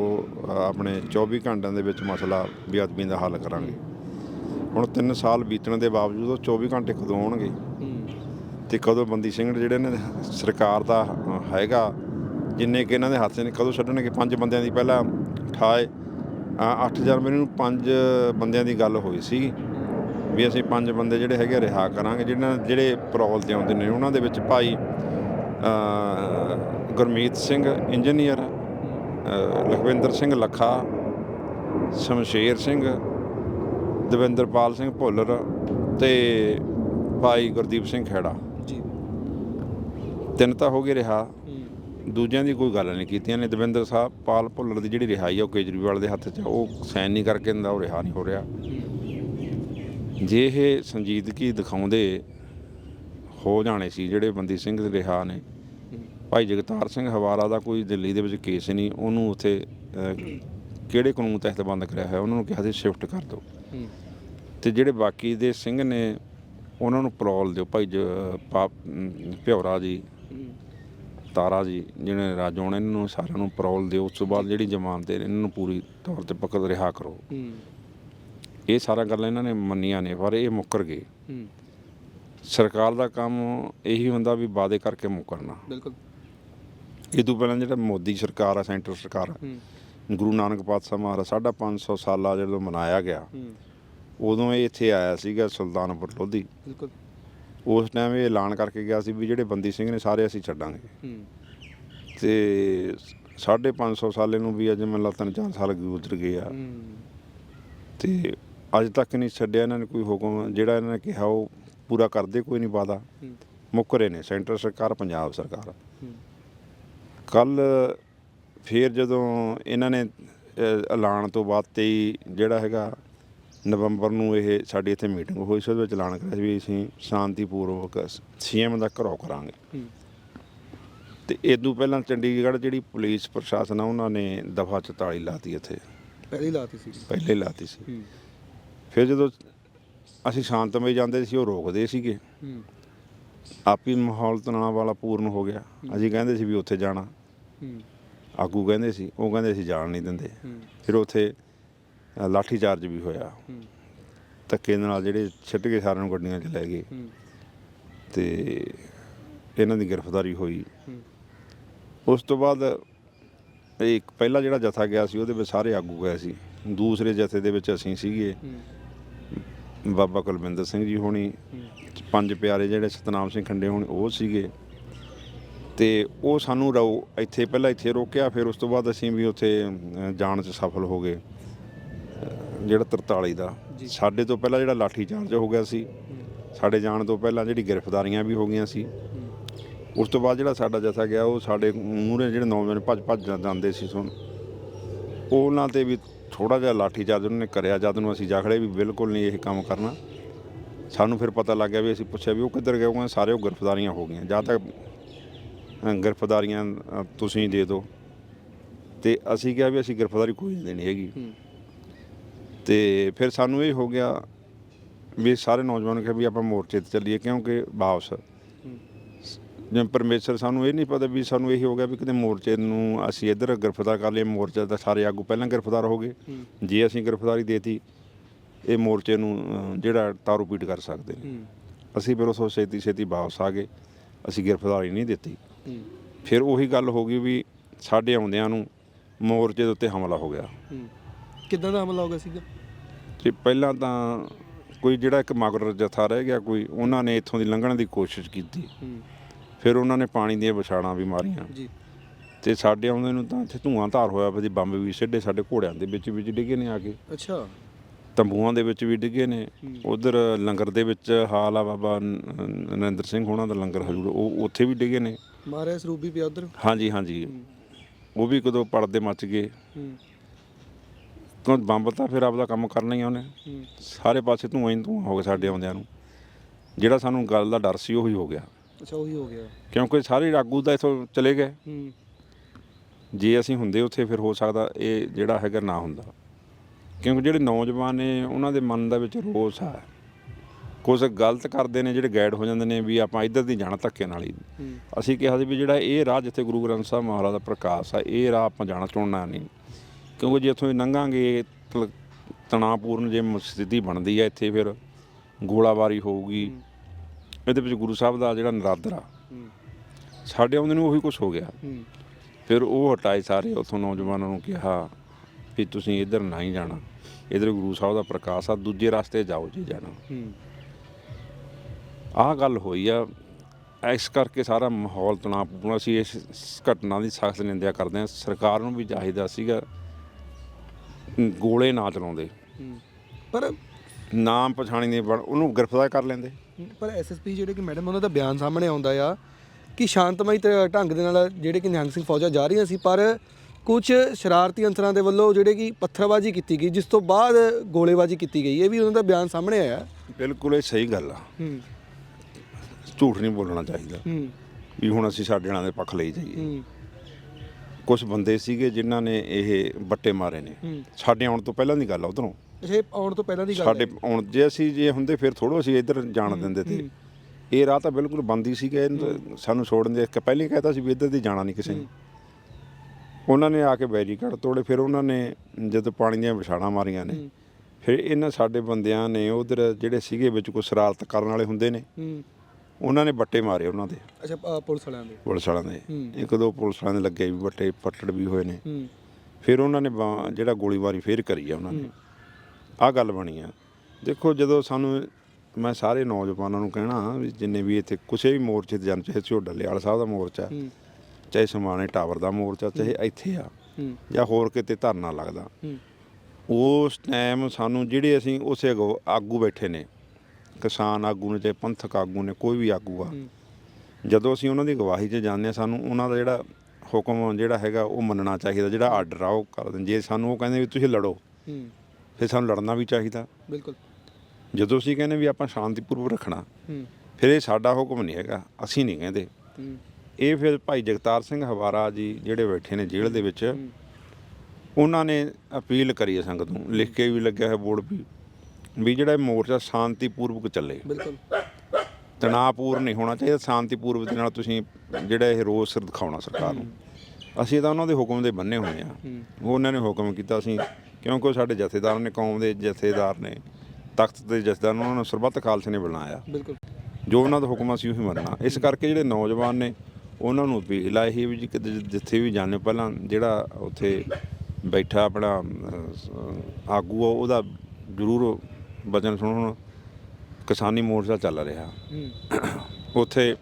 ਆਪਣੇ 24 ਘੰਟਿਆਂ ਦੇ ਵਿੱਚ ਮਸਲਾ ਬੇਅਦਬੀ ਦਾ ਹੱਲ ਕਰਾਂਗੇ। ਹੁਣ 3 ਸਾਲ ਬੀਤਣ ਦੇ ਬਾਵਜੂਦ ਉਹ 24 ਘੰਟੇ ਕਦੋਂ ਆਉਣਗੇ? ਤੇ ਕਦੋਂ ਬੰਦੀ ਸਿੰਘ ਜਿਹੜੇ ਨੇ ਸਰਕਾਰ ਦਾ ਹੈਗਾ ਜਿੰਨੇ ਕਿ ਇਹਨਾਂ ਦੇ ਹੱਥ 'ਚ ਨੇ ਕਦੋਂ ਛੱਡਣਗੇ? ਪੰਜ ਬੰਦਿਆਂ ਦੀ ਪਹਿਲਾਂ ਠਾਏ 8 ਜਨਵਰੀ ਨੂੰ ਪੰਜ ਬੰਦਿਆਂ ਦੀ ਗੱਲ ਹੋਈ ਸੀ ਵੀ ਅਸੀਂ ਪੰਜ ਬੰਦੇ ਜਿਹੜੇ ਹੈਗੇ ਰਿਹਾ ਕਰਾਂਗੇ। ਜਿਹਨਾਂ ਜਿਹੜੇ ਪਰੌਲ ਤੇ ਆਉਂਦੇ ਨੇ ਉਹਨਾਂ ਦੇ ਵਿੱਚ ਭਾਈ ਗੁਰਮੀਤ ਸਿੰਘ ਇੰਜੀਨੀਅਰ ਲਖਵਿੰਦਰ ਸਿੰਘ ਲੱਖਾ ਸ਼ਮਸ਼ੇਰ ਸਿੰਘ ਦਵਿੰਦਰਪਾਲ ਸਿੰਘ ਭੁੱਲਰ ਤੇ ਭਾਈ ਗੁਰਦੀਪ ਸਿੰਘ ਖੇੜਾ ਜੀ। ਤਿੰਨ ਤਾਂ ਹੋ ਗਏ ਰਿਹਾ। ਦੂਜਿਆਂ ਦੀ ਕੋਈ ਗੱਲ ਨਹੀਂ ਕੀਤੀਆਂ ਨੇ। ਦਵਿੰਦਰ ਸਾਹਿਬ ਪਾਲ ਭੁੱਲਰ ਦੀ ਜਿਹੜੀ ਰਿਹਾਈ ਆ ਉਹ ਕੇਜਰੀਵਾਲ ਦੇ ਹੱਥ 'ਚ ਆ, ਉਹ ਸਾਈਨ ਨਹੀਂ ਕਰਕੇ ਦਿੰਦਾ ਉਹ ਰਿਹਾ ਨਹੀਂ ਹੋ ਰਿਹਾ। ਜੇ ਇਹ ਸੰਜੀਦਗੀ ਦਿਖਾਉਂਦੇ ਹੋ ਜਾਣੇ ਸੀ ਜਿਹੜੇ ਬੰਦੀ ਸਿੰਘ ਦੇ ਰਿਹਾ ਨੇ ਭਾਈ ਜਗਤਾਰ ਸਿੰਘ ਹਵਾਰਾ ਦਾ ਕੋਈ ਦਿੱਲੀ ਦੇ ਵਿੱਚ ਕੇਸ ਨਹੀਂ ਉਹਨੂੰ ਉੱਥੇ ਅਹ, ਕਿਹੜੇ ਕਾਨੂੰਨ ਤਹਿਤ ਬੰਦ ਕਰਿਆ ਹੋਇਆ ਉਹਨਾਂ ਨੂੰ ਕਿਹਾ ਸੀ ਸ਼ਿਫਟ ਕਰ ਦਿਓ। ਹੂੰ ਤੇ ਜਿਹੜੇ ਬਾਕੀ ਦੇ ਸਿੰਘ ਨੇ ਉਹਨਾਂ ਨੂੰ ਪਰੋਲ ਦਿਓ ਭਾਈ ਜ- ਪਾਪ ਅਮ, ਭਿਉਰਾ ਜੀ। ਤਾਰਾ ਜੀ ਜਿਹਨੇ ਰਾਜੋਣ ਇਹਨਾਂ ਨੂੰ ਸਾਰਿਆਂ ਨੂੰ ਪਰੋਲ ਦਿਓ। ਉਸ ਤੋਂ ਬਾਅਦ ਜਿਹੜੀ ਜ਼ਮਾਨਤ ਹੈ ਇਹਨਾਂ ਨੂੰ ਪੂਰੀ ਤੌਰ ਤੇ ਪਕੜ ਰਿਹਾ ਕਰੋ। ਇਹ ਸਾਰਾ ਗੱਲਾਂ ਇਹਨਾਂ ਨੇ ਮੰਨੀਆਂ ਨੇ ਪਰ ਇਹ ਮੁੱਕਰ ਗਏ। ਸਰਕਾਰ ਦਾ ਕੰਮ ਇਹੀ ਹੁੰਦਾ ਵੀ ਵਾਅਦੇ ਕਰਕੇ ਮੁੱਕਰਨਾ। ਬਿਲਕੁਲ। ਇਹ ਤੋਂ ਪਹਿਲਾਂ ਜਿਹੜਾ ਮੋਦੀ ਸਰਕਾਰ ਆ ਸੈਂਟਰ ਸਰਕਾਰ ਆ, ਗੁਰੂ ਨਾਨਕ ਪਾਤਸ਼ਾਹ ਮਹਾਰਾਜ 550 ਸਾਲਾ ਜਦੋਂ ਮਨਾਇਆ ਗਿਆ ਉਦੋਂ ਇਹ ਇੱਥੇ ਆਇਆ ਸੀਗਾ ਸੁਲਤਾਨਪੁਰ ਲੋਧੀ। ਬਿਲਕੁਲ। ਉਸ ਟਾਈਮ ਇਹ ਐਲਾਨ ਕਰਕੇ ਗਿਆ ਸੀ ਵੀ ਜਿਹੜੇ ਬੰਦੀ ਸਿੰਘ ਨੇ ਸਾਰੇ ਅਸੀਂ ਛੱਡਾਂਗੇ। ਤੇ 550 ਸਾਲੇ ਨੂੰ ਵੀ ਅੱਜ ਮੈਨੂੰ ਲੱਗਦਾ ਤਿੰਨ ਚਾਰ ਸਾਲ ਗੁਜ਼ਰ ਗਏ ਆ। ਤੇ ਅੱਜ ਤੱਕ ਨਹੀਂ ਛੱਡਿਆ ਇਹਨਾਂ ਨੇ ਕੋਈ ਹੁਕਮ ਜਿਹੜਾ ਇਹਨਾਂ ਨੇ ਕਿਹਾ ਉਹ ਪੂਰਾ ਕਰਦੇ ਕੋਈ ਨਹੀਂ ਵਾਦਾ ਮੁੱਕਰੇ ਨੇ ਸੈਂਟਰ ਸਰਕਾਰ ਪੰਜਾਬ ਸਰਕਾਰ। ਕੱਲ ਫੇਰ ਜਦੋਂ ਇਹਨਾਂ ਨੇ ਐਲਾਨ ਤੋਂ ਬਾਅਦ 23 ਜਿਹੜਾ ਹੈਗਾ ਨਵੰਬਰ ਨੂੰ ਇਹ ਸਾਡੀ ਇੱਥੇ ਮੀਟਿੰਗ ਹੋਈ ਸੀ ਉਹਦੇ ਵਿੱਚ ਐਲਾਨ ਕਰਿਆ ਸੀ ਵੀ ਅਸੀਂ ਸ਼ਾਂਤੀਪੂਰਵਕ ਸੀਐਮ ਦਾ ਘਰੋਂ ਕਰਾਂਗੇ। ਤੇ ਇਦੋਂ ਪਹਿਲਾਂ ਚੰਡੀਗੜ੍ਹ ਜਿਹੜੀ ਪੁਲਿਸ ਪ੍ਰਸ਼ਾਸਨ ਆ ਉਹਨਾਂ ਨੇ ਦਫਾ 44 ਲਾਤੀ ਇੱਥੇ। ਪਹਿਲੀ ਲਾਤੀ ਸੀ। ਪਹਿਲੇ ਲਾਤੀ ਸੀ। ਫਿਰ ਜਦੋਂ ਅਸੀਂ ਸ਼ਾਂਤਮਈ ਜਾਂਦੇ ਸੀ ਉਹ ਰੋਕਦੇ ਸੀਗੇ। ਆਪੀ ਮਾਹੌਲ ਤਣਾਅ ਵਾਲਾ ਪੂਰਨ ਹੋ ਗਿਆ। ਅਸੀਂ ਕਹਿੰਦੇ ਸੀ ਵੀ ਉੱਥੇ ਜਾਣਾ। ਆਗੂ ਕਹਿੰਦੇ ਸੀ ਉਹ ਕਹਿੰਦੇ ਅਸੀਂ ਜਾਣ ਨਹੀਂ ਦਿੰਦੇ। ਫਿਰ ਉੱਥੇ ਲਾਠੀ ਚਾਰਜ ਵੀ ਹੋਇਆ। ਧੱਕੇ ਨਾਲ ਜਿਹੜੇ ਛਿੱਟ ਕੇ ਸਾਰਿਆਂ ਨੂੰ ਗੱਡੀਆਂ 'ਚ ਲੈ ਗਏ। ਤੇ ਇਹਨਾਂ ਦੀ ਗ੍ਰਿਫਤਾਰੀ ਹੋਈ। ਉਸ ਤੋਂ ਬਾਅਦ ਇੱਕ ਪਹਿਲਾ ਜਿਹੜਾ ਜਥਾ ਗਿਆ ਸੀ ਉਹਦੇ ਵਿੱਚ ਸਾਰੇ ਆਗੂ ਗਏ ਸੀ। ਦੂਸਰੇ ਜਥੇ ਦੇ ਵਿੱਚ ਅਸੀਂ ਸੀਗੇ। ਬਾਬਾ ਕੁਲਵਿੰਦਰ ਸਿੰਘ ਜੀ ਹੋਣੀ ਪੰਜ ਪਿਆਰੇ ਜਿਹੜੇ ਸਤਨਾਮ ਸਿੰਘ ਖੰਡੇ ਹੋਣੀ ਉਹ ਸੀਗੇ। ਤੇ ਉਹ ਸਾਨੂੰ ਰੋ ਇੱਥੇ ਪਹਿਲਾਂ ਇੱਥੇ ਰੋਕਿਆ ਫਿਰ ਉਸ ਤੋਂ ਬਾਅਦ ਅਸੀਂ ਵੀ ਉੱਥੇ ਜਾਣ 'ਚ ਸਫਲ ਹੋ ਗਏ। ਜਿਹੜਾ 43 ਦਾ। ਸਾਡੇ ਤੋਂ ਪਹਿਲਾਂ ਜਿਹੜਾ ਲਾਠੀ ਚਾਰਜ ਹੋ ਗਿਆ ਸੀ ਸਾਡੇ ਜਾਣ ਤੋਂ ਪਹਿਲਾਂ ਜਿਹੜੀ ਗ੍ਰਿਫਤਾਰੀਆਂ ਵੀ ਹੋ ਗਈਆਂ ਸੀ। ਉਸ ਤੋਂ ਬਾਅਦ ਜਿਹੜਾ ਸਾਡਾ ਜਥਾ ਗਿਆ ਉਹ ਸਾਡੇ ਮੂਹਰੇ ਜਿਹੜੇ ਨੌਜਵਾਨ ਭੱਜ ਭੱਜ ਜਾਂਦੇ ਸੀ ਸੁਣ ਉਹਨਾਂ ਤੇ ਵੀ ਥੋੜਾ ਜਿਹਾ ਲਾਠੀ ਚਾਰਜ ਉਹਨਾਂ ਨੇ ਕਰਿਆ। ਜਦ ਨੂੰ ਅਸੀਂ ਜਾਖੜੇ ਵੀ ਬਿਲਕੁਲ ਨਹੀਂ ਇਹ ਕੰਮ ਕਰਨਾ ਸਾਨੂੰ ਫਿਰ ਪਤਾ ਲੱਗ ਗਿਆ ਵੀ ਅਸੀਂ ਪੁੱਛਿਆ ਵੀ ਉਹ ਕਿੱਧਰ ਗਏ ਕਹਿੰਦੇ ਸਾਰੇ ਉਹ ਗ੍ਰਿਫਤਾਰੀਆਂ ਹੋ ਗਈਆਂ। ਜਾਂ ਤੱਕ ਗ੍ਰਿਫਤਾਰੀਆਂ ਤੁਸੀਂ ਦੇ ਦਿਓ। ਤੇ ਅਸੀਂ ਕਿਹਾ ਵੀ ਅਸੀਂ ਗ੍ਰਿਫਤਾਰੀ ਕੋਈ ਨਹੀਂ ਦੇਣੀ ਹੈਗੀ। ਤੇ ਫਿਰ ਸਾਨੂੰ ਇਹ ਹੋ ਗਿਆ ਵੀ ਸਾਰੇ ਨੌਜਵਾਨ ਕਿਹਾ ਵੀ ਆਪਾਂ ਮੋਰਚੇ ਤੇ ਚੱਲੀਏ ਕਿਉਂਕਿ ਵਾਪਸ। ਜਿਵੇਂ ਪਰਮੇਸ਼ਰ ਸਾਨੂੰ ਇਹ ਨਹੀਂ ਪਤਾ ਵੀ ਸਾਨੂੰ ਇਹ ਹੋ ਗਿਆ ਵੀ ਕਿਤੇ ਮੋਰਚੇ ਨੂੰ ਅਸੀਂ ਇੱਧਰ ਗ੍ਰਿਫਤਾਰ ਕਰ ਲਈਏ ਮੋਰਚੇ ਦਾ ਸਾਰੇ ਆਗੂ ਪਹਿਲਾਂ ਗ੍ਰਿਫਤਾਰ ਹੋ ਗਏ। ਜੇ ਅਸੀਂ ਗ੍ਰਿਫਤਾਰੀ ਦੇਤੀ ਇਹ ਮੋਰਚੇ ਨੂੰ ਜਿਹੜਾ ਤਾਰੂ ਪੀਟ ਕਰ ਸਕਦੇ ਅਸੀਂ ਫਿਰ ਉਸ ਛੇਤੀ ਛੇਤੀ ਵਾਪਸ ਆ ਗਏ ਅਸੀਂ ਗ੍ਰਿਫਤਾਰੀ ਨਹੀਂ ਦਿੱਤੀ। ਫਿਰ ਉਹੀ ਗੱਲ ਹੋ ਗਈ ਵੀ ਸਾਡੇ ਆਉਂਦਿਆਂ ਨੂੰ ਮੋਰਚੇ ਦੇ ਉੱਤੇ ਹਮਲਾ ਹੋ ਗਿਆ। ਕਿੱਦਾਂ ਦਾ ਹਮਲਾ ਹੋ ਗਿਆ ਸੀਗਾ? ਤੇ ਪਹਿਲਾਂ ਤਾਂ ਕੋਈ ਜਿਹੜਾ ਇੱਕ ਮਗਰ ਜਥਾ ਰਹਿ ਗਿਆ ਕੋਈ ਉਹਨਾਂ ਨੇ ਇੱਥੋਂ ਦੀ ਲੰਘਣ ਦੀ ਕੋਸ਼ਿਸ਼ ਕੀਤੀ। ਹੂੰ। ਫਿਰ ਉਹਨਾਂ ਨੇ ਪਾਣੀ ਦੀਆਂ ਵਿਛਾੜਾਂ ਵੀ ਮਾਰੀਆਂ। ਜੀ। ਤੇ ਸਾਡੇ ਆਉਂਦੇ ਨੂੰ ਤਾਂ ਇੱਥੇ ਧੂਆਂ ਧਾਰ ਹੋਇਆ ਸੀ ਬੰਬ ਵੀ ਸਿੱਧੇ ਸਾਡੇ ਘੋੜਿਆਂ ਦੇ ਵਿੱਚ ਵਿੱਚ ਡਿੱਗੇ ਨੇ ਆ ਕੇ। ਅੱਛਾ। ਤੰਬੂਆਂ ਦੇ ਵਿੱਚ ਵੀ ਡਿੱਗੇ ਨੇ। ਉਧਰ ਲੰਗਰ ਦੇ ਵਿੱਚ ਹਾਲ ਆ ਬਾਬਾ ਨ- ਨਰਿੰਦਰ ਸਿੰਘ ਹੋਣਾ ਦਾ ਲੰਗਰ ਹਜੂਰ ਉਹ ਉੱਥੇ ਵੀ ਡਿੱਗੇ ਨੇ। ਮਾਰਿਆ ਸਰੂਪੀ ਪਿਆ ਉਧਰ? ਹਾਂਜੀ ਹਾਂਜੀ। ਉਹ ਵੀ ਕਦੋਂ ਪੜਦੇ ਮੱਚ ਗਏ। ਹੂੰ। ਕਿਉਂ ਬੰਬ ਤਾਂ ਫਿਰ ਆਪਦਾ ਕੰਮ ਕਰਨਾ ਹੀ ਆ ਉਹਨੇ। ਸਾਰੇ ਪਾਸੇ ਧੂਆਂ ਹੀ ਧੂਆਂ ਹੋ ਗਿਆ ਸਾਡੇ ਆਉਂਦਿਆਂ ਨੂੰ। ਜਿਹੜਾ ਸਾਨੂੰ ਗੱਲ ਦਾ ਡਰ ਸੀ ਉਹੀ ਹੋ ਗਿਆ। ਅੱਛਾ ਉਹੀ ਹੋ ਗਿਆ। ਕਿਉਂਕਿ ਸਾਰੇ ਆਗੂ ਤਾਂ ਇਥੋਂ ਚਲੇ ਗਏ। ਹੂੰ। ਜੇ ਅਸੀਂ ਹੁੰਦੇ ਉੱਥੇ ਫਿਰ ਹੋ ਸਕਦਾ ਇਹ ਜਿਹੜਾ ਹੈਗਾ ਨਾ ਹੁੰਦਾ। ਕਿਉਂਕਿ ਜਿਹੜੇ ਨੌਜਵਾਨ ਨੇ ਉਹਨਾਂ ਦੇ ਮਨ ਦੇ ਵਿੱਚ ਰੋਸ ਆ। ਕੁਝ ਗਲਤ ਕਰਦੇ ਨੇ ਜਿਹੜੇ ਗਾਈਡ ਹੋ ਜਾਂਦੇ ਨੇ ਵੀ ਆਪਾਂ ਇੱਧਰ ਦੀ ਜਾਣਾ ਧੱਕੇ ਨਾਲ ਹੀ। ਹੂੰ। ਅਸੀਂ ਕਿਹਾ ਸੀ ਵੀ ਜਿਹੜਾ ਇਹ ਰਾਹ ਜਿੱਥੇ ਗੁਰੂ ਗ੍ਰੰਥ ਸਾਹਿਬ ਮਹਾਰਾਜ ਦਾ ਪ੍ਰਕਾਸ਼ ਆ ਇਹ ਰਾਹ ਆਪਾਂ ਜਾਣਾ ਚੁਣਨਾ ਨਹੀਂ। ਕਿਉਂਕਿ ਜੇ ਇੱਥੋਂ ਲੰਘਾਂਗੇ ਤਲ- ਤਣਾਅਪੂਰਨ ਜੇ ਮ- ਸਥਿਤੀ ਬਣਦੀ ਹੈ ਇੱਥੇ ਫਿਰ ਗੋਲਾਬਾਰੀ ਹੋਊਗੀ। ਇਹਦੇ ਵਿੱਚ ਗੁਰੂ ਸਾਹਿਬ ਦਾ ਜਿਹੜਾ ਨਰਾਦਰ ਆ ਹੂੰ। ਸਾਡੇ ਆਉਂਦੇ ਨੂੰ ਉਹੀ ਕੁਝ ਹੋ ਗਿਆ। ਹੂੰ। ਫਿਰ ਉਹ ਹਟਾਏ ਸਾਰੇ ਉੱਥੋਂ ਨੌਜਵਾਨਾਂ ਨੂੰ ਕਿਹਾ ਵੀ ਤੁਸੀਂ ਇੱਧਰ ਨਾ ਹੀ ਜਾਣਾ। ਇੱਧਰ ਗੁਰੂ ਸਾਹਿਬ ਦਾ ਪ੍ਰਕਾਸ਼ ਆ ਦੂਜੇ ਰਸਤੇ ਜਾਓ ਜੀ ਜਾਣਾ। ਹੂੰ। ਆਹ ਗੱਲ ਹੋਈ ਆ ਇਸ ਕਰਕੇ ਸਾਰਾ ਮਾਹੌਲ ਤਣਾਅਪੂਰਨ ਅਸੀਂ ਇਸ ਇਸ ਘਟਨਾ ਦੀ ਸਖਤ ਨਿੰਦਿਆ ਕਰਦੇ ਹਾਂ। ਸਰਕਾਰ ਨੂੰ ਵੀ ਚਾਹੀਦਾ ਸੀਗਾ ਗੋਲੇ ਨਾ ਚਲਾਉਂਦੇ। ਪਰ ਨਾਮ ਪਛਾਣੀ ਦੇ ਬਣ ਉਹਨੂੰ ਗ੍ਰਿਫਤਾਰ ਕਰ ਲੈਂਦੇ। ਪਰ ਐਸਐਸਪੀ ਜਿਹੜੇ ਕਿ ਮੈਡਮ ਉਹਨਾਂ ਦਾ ਬਿਆਨ ਸਾਹਮਣੇ ਆਉਂਦਾ ਆ ਕਿ ਸ਼ਾਂਤਮਈ ਢੰਗ ਦੇ ਨਾਲ ਜਿਹੜੇ ਕਿ ਨਿਹੰਗ ਸਿੰਘ ਫੌਜਾਂ ਜਾ ਰਹੀਆਂ ਸੀ ਪਰ ਕੁਝ ਸ਼ਰਾਰਤੀ ਅੰਸਰਾਂ ਦੇ ਵੱਲੋਂ ਜਿਹੜੇ ਕਿ ਪੱਥਰਬਾਜ਼ੀ ਕੀਤੀ ਗਈ ਜਿਸ ਤੋਂ ਬਾਅਦ ਗੋਲੇਬਾਜ਼ੀ ਕੀਤੀ ਗਈ ਇਹ ਵੀ ਉਹਨਾਂ ਦਾ ਬਿਆਨ ਸਾਹਮਣੇ ਆਇਆ। ਬਿਲਕੁਲ ਇਹ ਸਹੀ ਗੱਲ ਆ। ਹੂੰ। ਝੂਠ ਨਹੀਂ ਬੋਲਣਾ ਚਾਹੀਦਾ। ਹੂੰ। ਵੀ ਹੁਣ ਅਸੀਂ ਸਾਡੇ ਨਾਲ ਦੇ ਪੱਖ ਲਈ ਜਾਈਏ। ਹੂੰ। ਕੁਝ ਬੰਦੇ ਸੀਗੇ ਜਿਨ੍ਹਾਂ ਨੇ ਇਹ ਬੱਟੇ ਮਾਰੇ ਨੇ। ਸਾਡੇ ਆਉਣ ਤੋਂ ਪਹਿਲਾਂ ਦੀ ਗੱਲ ਆ ਉਧਰੋਂ। ਇਹ ਆਉਣ ਤੋਂ ਪਹਿਲਾਂ ਦੀ ਗੱਲ ਸਾਡੇ ਆਉਣ ਜੇ ਅਸੀਂ ਜੇ ਹੁੰਦੇ ਫਿਰ ਥੋੜੋ ਅਸੀਂ ਇੱਧਰ ਜਾਣ ਦਿੰਦੇ ਤੇ। ਇਹ ਰਾਹ ਤਾਂ ਬਿਲਕੁਲ ਬੰਦ ਹੀ ਸੀਗਾ ਸਾਨੂੰ ਛੋੜਨ ਦੇ ਇੱਕ ਪਹਿਲਾਂ ਕਹਿਤਾ ਸੀ ਵੀ ਇੱਧਰ ਦੀ ਜਾਣਾ ਨਹੀਂ ਕਿਸੇ ਨੇ। ਉਹਨਾਂ ਨੇ ਆ ਕੇ ਬੈਰੀਕੇਡ ਤੋੜੇ ਫਿਰ ਉਹਨਾਂ ਨੇ ਜਦੋਂ ਪਾਣੀ ਦੀਆਂ ਵਿਛਾੜਾਂ ਮਾਰੀਆਂ ਨੇ ਫਿਰ ਇਹਨਾਂ ਸਾਡੇ ਬੰਦਿਆਂ ਨੇ ਉਧਰ ਜਿਹੜੇ ਸੀਗੇ ਵਿੱਚ ਕੋਈ ਸ਼ਰਾਰਤ ਕਰਨ ਵਾਲੇ ਹੁੰਦੇ ਨੇ। ਉਹਨਾਂ ਨੇ ਬੱਟੇ ਮਾਰੇ ਉਹਨਾਂ ਦੇ। ਅੱਛਾ ਅ, ਪੁਲਿਸ ਵਾਲਿਆਂ ਦੇ। ਪੁਲਿਸ ਵਾਲਿਆਂ ਦੇ। ਇੱਕ ਦੋ ਪੁਲਿਸ ਵਾਲਿਆਂ ਦੇ ਲੱਗੇ ਵੀ ਬੱਟੇ ਪੱਟੜ ਵੀ ਹੋਏ ਨੇ। ਹੂੰ। ਫਿਰ ਉਹਨਾਂ ਨੇ ਬਾ- ਜਿਹੜਾ ਗੋਲੀਬਾਰੀ ਫੇਰ ਕਰੀ ਆ ਉਹਨਾਂ ਨੇ। ਆਹ ਗੱਲ ਬਣੀ ਆ। ਦੇਖੋ ਜਦੋਂ ਸਾਨੂੰ ਮੈਂ ਸਾਰੇ ਨੌਜਵਾਨਾਂ ਨੂੰ ਕਹਿਣਾ ਵੀ ਜਿੰਨੇ ਵੀ ਇੱਥੇ ਕਿਸੇ ਵੀ ਮੋਰਚੇ ਤੇ ਜਾਣ ਚਾਹੇ ਝੋਡਾ ਲਿਆਲ ਸਾਹਿਬ ਦਾ ਮੋਰਚਾ ਹੂੰ ਚਾਹੇ ਸਮਾਣੇ ਟਾਵਰ ਦਾ ਮੋਰਚਾ ਚਾਹੇ ਇੱਥੇ ਆ ਹੂੰ। ਜਾਂ ਹੋਰ ਕਿਤੇ ਧਰਨਾ ਲੱਗਦਾ। ਹੂੰ। ਉਸ ਟਾਈਮ ਸਾਨੂੰ ਜਿਹੜੇ ਅਸੀਂ ਉਸੇ ਆਗੂ- ਆਗੂ ਬੈਠੇ ਨੇ ਕਿਸਾਨ ਆਗੂ ਨੇ ਚਾਹੇ ਪੰਥਕ ਆਗੂ ਨੇ ਕੋਈ ਵੀ ਆਗੂ ਆ। ਜਦੋਂ ਅਸੀਂ ਉਹਨਾਂ ਦੀ ਗਵਾਹੀ 'ਚ ਜਾਂਦੇ ਹਾਂ ਸਾਨੂੰ ਉਹਨਾਂ ਦਾ ਜਿਹੜਾ ਹੁਕਮ ਜਿਹੜਾ ਹੈਗਾ ਉਹ ਮੰਨਣਾ ਚਾਹੀਦਾ ਜਿਹੜਾ ਆਰਡਰ ਆ ਉਹ ਕਰ ਦੇਣ ਜੇ ਸਾਨੂੰ ਉਹ ਕਹਿੰਦੇ ਵੀ ਤੁਸੀਂ ਲੜੋ ਫਿਰ ਸਾਨੂੰ ਲੜਨਾ ਵੀ ਚਾਹੀਦਾ। ਬਿਲਕੁਲ। ਜਦੋਂ ਅਸੀਂ ਕਹਿੰਦੇ ਵੀ ਆਪਾਂ ਸ਼ਾਂਤੀਪੂਰਵਕ ਰੱਖਣਾ ਫਿਰ ਇਹ ਸਾਡਾ ਹੁਕਮ ਨਹੀਂ ਹੈਗਾ ਅਸੀਂ ਨਹੀਂ ਕਹਿੰਦੇ। ਇਹ ਫਿਰ ਭਾਈ ਜਗਤਾਰ ਸਿੰਘ ਹਵਾਰਾ ਜੀ ਜਿਹੜੇ ਬੈਠੇ ਨੇ ਜੇਲ੍ਹ ਦੇ ਵਿੱਚ ਉਹਨਾਂ ਨੇ ਅਪੀਲ ਕਰੀ ਹੈ ਸੰਗਤ ਨੂੰ ਲਿਖ ਕੇ ਵੀ ਲੱਗਿਆ ਹੈ ਬੋਰਡ ਵੀ। ਵੀ ਜਿਹੜਾ ਇਹ ਮੋਰਚਾ ਸ਼ਾਂਤੀਪੂਰਵਕ ਚੱਲੇ। ਬਿਲਕੁਲ। ਤਣਾਅਪੂਰਨ ਨਹੀਂ ਹੋਣਾ ਚਾਹੀਦਾ ਸ਼ਾਂਤੀਪੂਰਵਕ ਦੇ ਨਾਲ ਤੁਸੀਂ ਜਿਹੜਾ ਇਹ ਰੋਸ ਦਿਖਾਉਣਾ ਸਰਕਾਰ ਨੂੰ। ਅਸੀਂ ਤਾਂ ਉਹਨਾਂ ਦੇ ਹੁਕਮ ਦੇ ਬੰਨੇ ਹੋਏ ਆ ਉਹ ਉਹਨਾਂ ਨੇ ਹੁਕਮ ਕੀਤਾ ਅਸੀਂ ਕਿਉਂਕਿ ਸਾਡੇ ਜਥੇਦਾਰ ਨੇ ਕੌਮ ਦੇ ਜਥੇਦਾਰ ਨੇ ਤਖਤ ਦੇ ਜਥੇਦਾਰ ਨੂੰ ਉਹਨਾਂ ਨੂੰ ਸਰਬੱਤ ਖਾਲਸੇ ਨੇ ਬੁਲਾਇਆ ਬਿਲਕੁਲ। ਜੋ ਉਹਨਾਂ ਦਾ ਹੁਕਮ ਅਸੀਂ ਉਹੀ ਮੰਨਣਾ। ਇਸ ਕਰਕੇ ਜਿਹੜੇ ਨੌਜਵਾਨ ਨੇ ਉਹਨਾਂ ਨੂੰ ਅਪੀਲ ਆ ਇਹ ਵੀ ਜਿੱਥੇ ਵੀ ਜਾਂਦੇ ਪਹਿਲਾਂ ਜਿਹੜਾ ਉੱਥੇ ਬੈਠਾ ਆਪਣਾ ਸ- ਆਗੂ ਆ ਉਹਦਾ ਜ਼ਰੂਰ ਵਚਨ ਸੁਣੋ ਕਿਸਾਨੀ ਮੋਰਚਾ ਚੱਲ ਰਿਹਾ। ਉੱਥੇ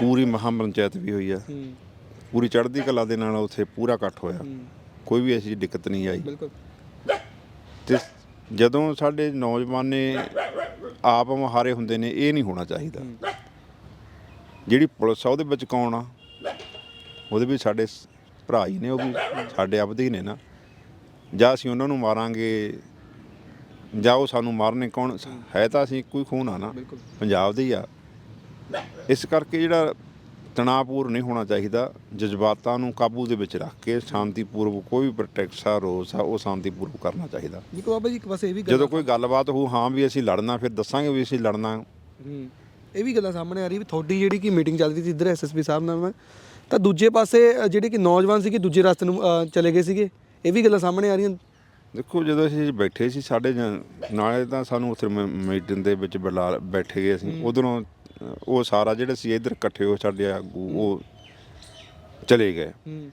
ਪੂਰੀ ਮਹਾਂ ਪੰਚਾਇਤ ਵੀ ਹੋਈ ਆ। ਪੂਰੀ ਚੜ੍ਹਦੀ ਕਲਾ ਦੇ ਨਾਲ ਉੱਥੇ ਪੂਰਾ ਇਕੱਠ ਹੋਇਆ। ਕੋਈ ਵੀ ਐਸੀ ਦਿੱਕਤ ਨਹੀਂ ਆਈ। ਬਿਲਕੁਲ। ਤੇ ਜਦੋਂ ਸਾਡੇ ਨੌਜਵਾਨ ਨੇ ਆਪ ਮੁਹਾਰੇ ਹੁੰਦੇ ਨੇ ਇਹ ਨਹੀਂ ਹੋਣਾ ਚਾਹੀਦਾ। ਜਿਹੜੀ ਪੁਲਿਸ ਆ ਉਹਦੇ ਵਿੱਚ ਕੌਣ ਆ? ਉਹਦੇ ਵਿੱਚ ਸਾਡੇ ਭਰਾ ਹੀ ਨੇ ਉਹ ਵੀ ਸਾਡੇ ਆਪਦੇ ਹੀ ਨੇ ਨਾ। ਜਾਂ ਅਸੀਂ ਉਹਨਾਂ ਨੂੰ ਮਾਰਾਂਗੇ ਜਾਂ ਉਹ ਸਾਨੂੰ ਮਾਰਨੇ ਕੌਣ? ਹੈ ਤਾਂ ਅਸੀਂ ਕੋਈ ਖੂਨ ਆ ਨਾ। ਪੰਜਾਬ ਦੇ ਹੀ ਆ। ਇਸ ਕਰਕੇ ਜਿਹੜਾ ਤਣਾਅਪੂਰ ਨਹੀਂ ਹੋਣਾ ਚਾਹੀਦਾ। ਜਜ਼ਬਾਤਾਂ ਨੂੰ ਕਾਬੂ ਦੇ ਵਿੱਚ ਰੱਖ ਕੇ ਸ਼ਾਂਤੀਪੂਰਵਕ ਕੋਈ ਵੀ ਪ੍ਰੋਟੈਕਟ ਆ ਰੋਸ ਆ ਉਹ ਸ਼ਾਂਤੀਪੂਰਵਕ ਕਰਨਾ ਚਾਹੀਦਾ। ਜੀ ਕੋ ਬਾਬਾ ਜੀ ਇੱਕ ਬਸ ਇਹ ਵੀ ਗੱਲ ਜਦੋਂ ਕੋਈ ਗੱਲਬਾਤ ਹੋ ਹਾਂ ਵੀ ਅਸੀਂ ਲੜਨਾ ਫਿਰ ਦੱਸਾਂਗੇ ਵੀ ਅਸੀਂ ਲੜਨਾ। ਹੂੰ ਇਹ ਵੀ ਗੱਲਾਂ ਸਾਹਮਣੇ ਆ ਰਹੀ ਵੀ ਤੁਹਾਡੀ ਜਿਹੜੀ ਕਿ ਮੀਟਿੰਗ ਚੱਲ ਰਹੀ ਸੀ ਇੱਧਰ ਐਸਐਸਪੀ ਸਾਹਿਬ ਨਾਲ ਮੈਂ ਤਾਂ ਦੂਜੇ ਪਾਸੇ ਜਿਹੜੇ ਕਿ ਨੌਜਵਾਨ ਸੀਗੇ ਦੂਜੇ ਰਸਤੇ ਨੂੰ ਚਲੇ ਗਏ ਸੀਗੇ। ਇਹ ਵੀ ਗੱਲਾਂ ਸਾਹਮਣੇ ਆ ਰਹੀਆਂ? ਦੇਖੋ ਜਦੋਂ ਅਸੀਂ ਬੈਠੇ ਸੀ ਸਾਡੇ ਜ- ਨਾਲੇ ਤਾਂ ਸਾਨੂੰ ਉੱਥੇ ਮੀਟਿੰਗ ਦੇ ਵਿੱਚ ਬੁਲਾ ਬੈਠੇ ਗਏ ਅਸੀਂ। ਉਧਰੋਂ ਉਹ ਸਾਰਾ ਜਿਹੜੇ ਸੀ ਇੱਧਰ ਇਕੱਠੇ ਹੋ ਸਾਡੇ ਆਗੂ ਉਹ ਚਲੇ ਗਏ। ਹੂੰ।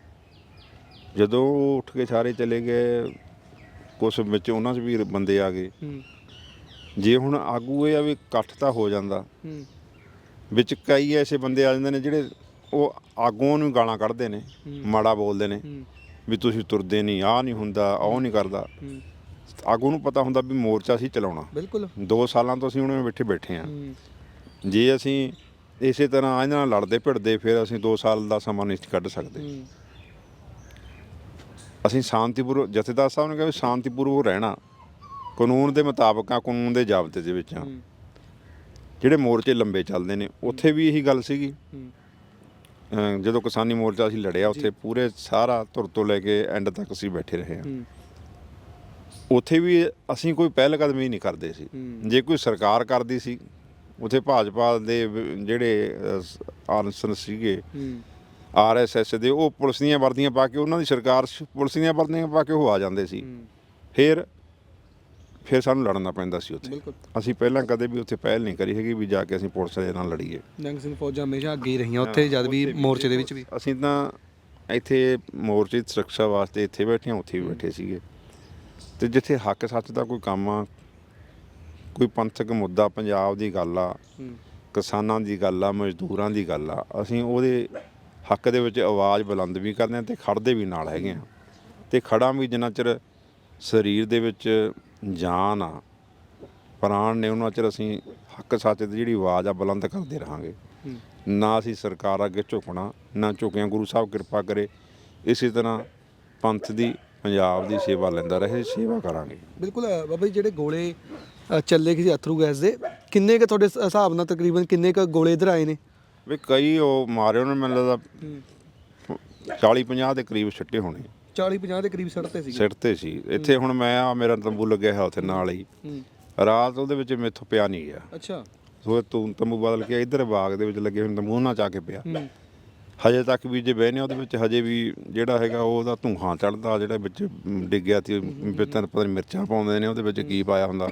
ਜਦੋਂ ਉਹ ਉੱਠ ਕੇ ਸਾਰੇ ਚਲੇ ਗਏ ਕੁਛ ਵਿੱਚ ਉਹਨਾਂ 'ਚ ਵੀ ਬੰਦੇ ਆ ਗਏ। ਹੂੰ। ਜੇ ਹੁਣ ਆਗੂ ਇਹ ਆ ਵੀ ਇਕੱਠ ਤਾਂ ਹੋ ਜਾਂਦਾ। ਹੂੰ। ਵਿੱਚ ਕਈ ਐਸੇ ਬੰਦੇ ਆ ਜਾਂਦੇ ਨੇ ਜਿਹੜੇ ਉਹ ਆਗੂਆਂ ਨੂੰ ਗਾਲਾਂ ਕੱਢਦੇ ਨੇ ਮਾੜਾ ਬੋਲਦੇ ਨੇ। ਹੂੰ। ਵੀ ਤੁਸੀਂ ਤੁਰਦੇ ਨਹੀਂ ਆਹ ਨਹੀਂ ਹੁੰਦਾ ਉਹ ਨਹੀਂ ਕਰਦਾ। ਆਗੂ ਨੂੰ ਪਤਾ ਹੁੰਦਾ ਵੀ ਮੋਰਚਾ ਸੀ ਚਲਾਉਣਾ। ਬਿਲਕੁਲ। 2 ਸਾਲਾਂ ਤੋਂ ਅਸੀਂ ਉਹਨਾਂ ਵਿੱਚ ਬੈਠੇ ਬੈਠੇ ਆ ਜੇ ਅਸੀਂ ਇਸੇ ਤਰ੍ਹਾਂ ਇਹਨਾਂ ਨਾਲ ਲੜਦੇ ਭਿੜਦੇ ਫਿਰ ਅਸੀਂ 2 ਸਾਲ ਦਾ ਸਮਾਂ ਨਹੀਂ ਕੱਢ ਸਕਦੇ। ਅਸੀਂ ਸ਼ਾਂਤੀਪੂਰਵਕ ਜਥੇਦਾਰ ਸਾਹਿਬ ਨੇ ਕਿਹਾ ਵੀ ਸ਼ਾਂਤੀਪੂਰਵਕ ਰਹਿਣਾ। ਕਾਨੂੰਨ ਦੇ ਮੁਤਾਬਕ ਆ ਕਾਨੂੰਨ ਦੇ ਜ਼ਾਬਤੇ ਦੇ ਵਿੱਚ ਆ। ਜਿਹੜੇ ਮੋਰਚੇ ਲੰਬੇ ਚੱਲਦੇ ਨੇ ਉੱਥੇ ਵੀ ਇਹੀ ਗੱਲ ਸੀਗੀ। ਜਦੋਂ ਕਿਸਾਨੀ ਮੋਰਚਾ ਅਸੀਂ ਲੜਿਆ ਉੱਥੇ ਪੂਰੇ ਸਾਰਾ ਧੁਰ ਤੋਂ ਲੈ ਕੇ ਐਂਡ ਤੱਕ ਅਸੀਂ ਬੈਠੇ ਰਹੇ ਹਾਂ। ਉੱਥੇ ਵੀ ਅਸੀਂ ਕੋਈ ਪਹਿਲ ਕਦਮੀ ਨਹੀਂ ਕਰਦੇ ਸੀ। ਜੇ ਕੋਈ ਸਰਕਾਰ ਕਰਦੀ ਸੀ ਉੱਥੇ ਭਾਜਪਾ ਦੇ ਵ- ਜਿਹੜੇ ਆਨਸਰ ਸੀਗੇ ਆਰਐਸਐਸ ਦੇ ਉਹ ਪੁਲਿਸ ਦੀਆਂ ਵਰਦੀਆਂ ਪਾ ਕੇ ਉਹਨਾਂ ਦੀ ਸਰਕਾਰ ਸ- ਪੁਲਿਸ ਦੀਆਂ ਵਰਦੀਆਂ ਪਾ ਕੇ ਉਹ ਆ ਜਾਂਦੇ ਸੀ। ਫਿਰ ਫਿਰ ਸਾਨੂੰ ਲੜਨਾ ਪੈਂਦਾ ਸੀ ਉੱਥੇ। ਬਿਲਕੁਲ। ਅਸੀਂ ਪਹਿਲਾਂ ਕਦੇ ਵੀ ਉੱਥੇ ਪਹਿਲ ਨਹੀਂ ਕਰੀ ਹੈਗੀ ਵੀ ਜਾ ਕੇ ਅਸੀਂ ਪੁਲਿਸ ਦੇ ਨਾਲ ਲੜੀਏ। ਜੰਗ ਸਿੰਘ ਫੌਜਾਂ ਹਮੇਸ਼ਾ ਅੱਗੇ ਹੀ ਰਹੀਆਂ ਉੱਥੇ ਜਦ ਵੀ ਮੋਰਚੇ ਦੇ ਵਿੱਚ ਵੀ। ਅਸੀਂ ਤਾਂ ਇੱਥੇ ਮੋਰਚੇ ਦੀ ਸੁਰੱਖਿਆ ਵਾਸਤੇ ਇੱਥੇ ਬੈਠੇ ਹਾਂ ਉੱਥੇ ਵੀ ਬੈਠੇ ਸੀਗੇ। ਤੇ ਜਿੱਥੇ ਹੱਕ ਸੱਚ ਦਾ ਕੋਈ ਕੰਮ ਆ ਕੋਈ ਪੰਥਕ ਮੁੱਦਾ ਪੰਜਾਬ ਦੀ ਗੱਲ ਆ ਹੂੰ। ਕਿਸਾਨਾਂ ਦੀ ਗੱਲ ਆ ਮਜ਼ਦੂਰਾਂ ਦੀ ਗੱਲ ਆ ਅਸੀਂ ਉਹਦੇ ਹੱਕ ਦੇ ਵਿੱਚ ਆਵਾਜ਼ ਬੁਲੰਦ ਵੀ ਕਰਦੇ ਹਾਂ ਤੇ ਖੜਦੇ ਵੀ ਨਾਲ ਹੈਗੇ ਆ ਤੇ ਖੜਾ ਵੀ ਜਿੰਨਾ ਚਿਰ ਸਰੀਰ ਦੇ ਵਿੱਚ ਜਾਨ ਆ। ਪ੍ਰਾਣ ਨੇ ਉਹਨਾਂ ਚਿਰ ਅਸੀਂ ਹੱਕ ਸੱਚ ਦੀ ਜਿਹੜੀ ਆਵਾਜ਼ ਆ ਬੁਲੰਦ ਕਰਦੇ ਰਹਾਂਗੇ। ਨਾ ਅਸੀਂ ਸਰਕਾਰ ਅੱਗੇ ਝੁਕਣਾ ਨਾ ਝੁਕਿਆ। ਗੁਰੂ ਸਾਹਿਬ ਕਿਰਪਾ ਕਰੇ ਇਸੇ ਤਰ੍ਹਾਂ ਪੰਥ ਦੀ ਪੰਜਾਬ ਦੀ ਸੇਵਾ ਲੈਂਦਾ ਰਹੇ ਸੇਵਾ ਕਰਾਂਗੇ। ਬਿਲਕੁਲ ਬਾਬਾ ਜੀ ਜਿਹੜੇ ਗੋਲੇ ਚੱਲੇ ਕਿਸੇ ਅਥਰੂ ਗੈਸ ਦੇ ਕਿੰਨੇ ਕ ਤੁਹਾਡੇ ਹਿਸਾਬ ਨਾਲ ਤਕਰੀਬਨ ਕਿੰਨੇ ਕ ਗੋਲੇ ਇਧਰ ਆਏ ਨੇ? ਵੀ ਕਈ ਉਹ ਮਾਰੇ ਉਹਨਾਂ ਮੈਨੂੰ ਲੱਗਦਾ 40 50 ਦੇ ਕਰੀਬ ਛੱਟੇ ਹੋਣੇ। 40 50 ਦੇ ਕਰੀਬ ਸੜਤੇ ਸੀਗੇ। ਸਿਰ ਤੇ ਸੀ। ਇੱਥੇ ਹੁਣ ਮੈਂ ਆ ਮੇਰਾ ਤੰਬੂ ਲੱਗਿਆ ਹੈ ਉੱਥੇ ਨਾਲ ਹੀ। ਰਾਤ ਉਹਦੇ ਵਿੱਚ ਮੈਥੋਂ ਪਿਆ ਨਹੀਂ ਗਿਆ। ਅੱਛਾ। ਸੋ ਤੂੰ ਤੰਬੂ ਬਦਲ ਕੇ ਇੱਧਰ ਬਾਗ ਦੇ ਵਿੱਚ ਲੱਗੇ ਹੋਏ ਤੰਬੂ ਨਾ ਚਾ ਕੇ ਪਿਆ। ਹਜੇ ਤੱਕ ਵੀ ਜੇ ਬਹਿਨੇ ਉਹਦੇ ਵਿੱਚ ਹਜੇ ਵੀ ਜਿਹੜਾ ਹੈਗਾ ਉਹਦਾ ਧੂਆਂ ਚੜਦਾ ਜਿਹੜਾ ਵਿੱਚ ਡਿੱਗਿਆ ਤੇ ਪਤਾ ਨਹੀਂ ਮਿਰਚਾਂ ਪਾਉਂਦੇ ਨੇ ਉਹਦੇ ਵਿੱਚ ਕੀ ਪਾਇਆ ਹੁੰਦਾ।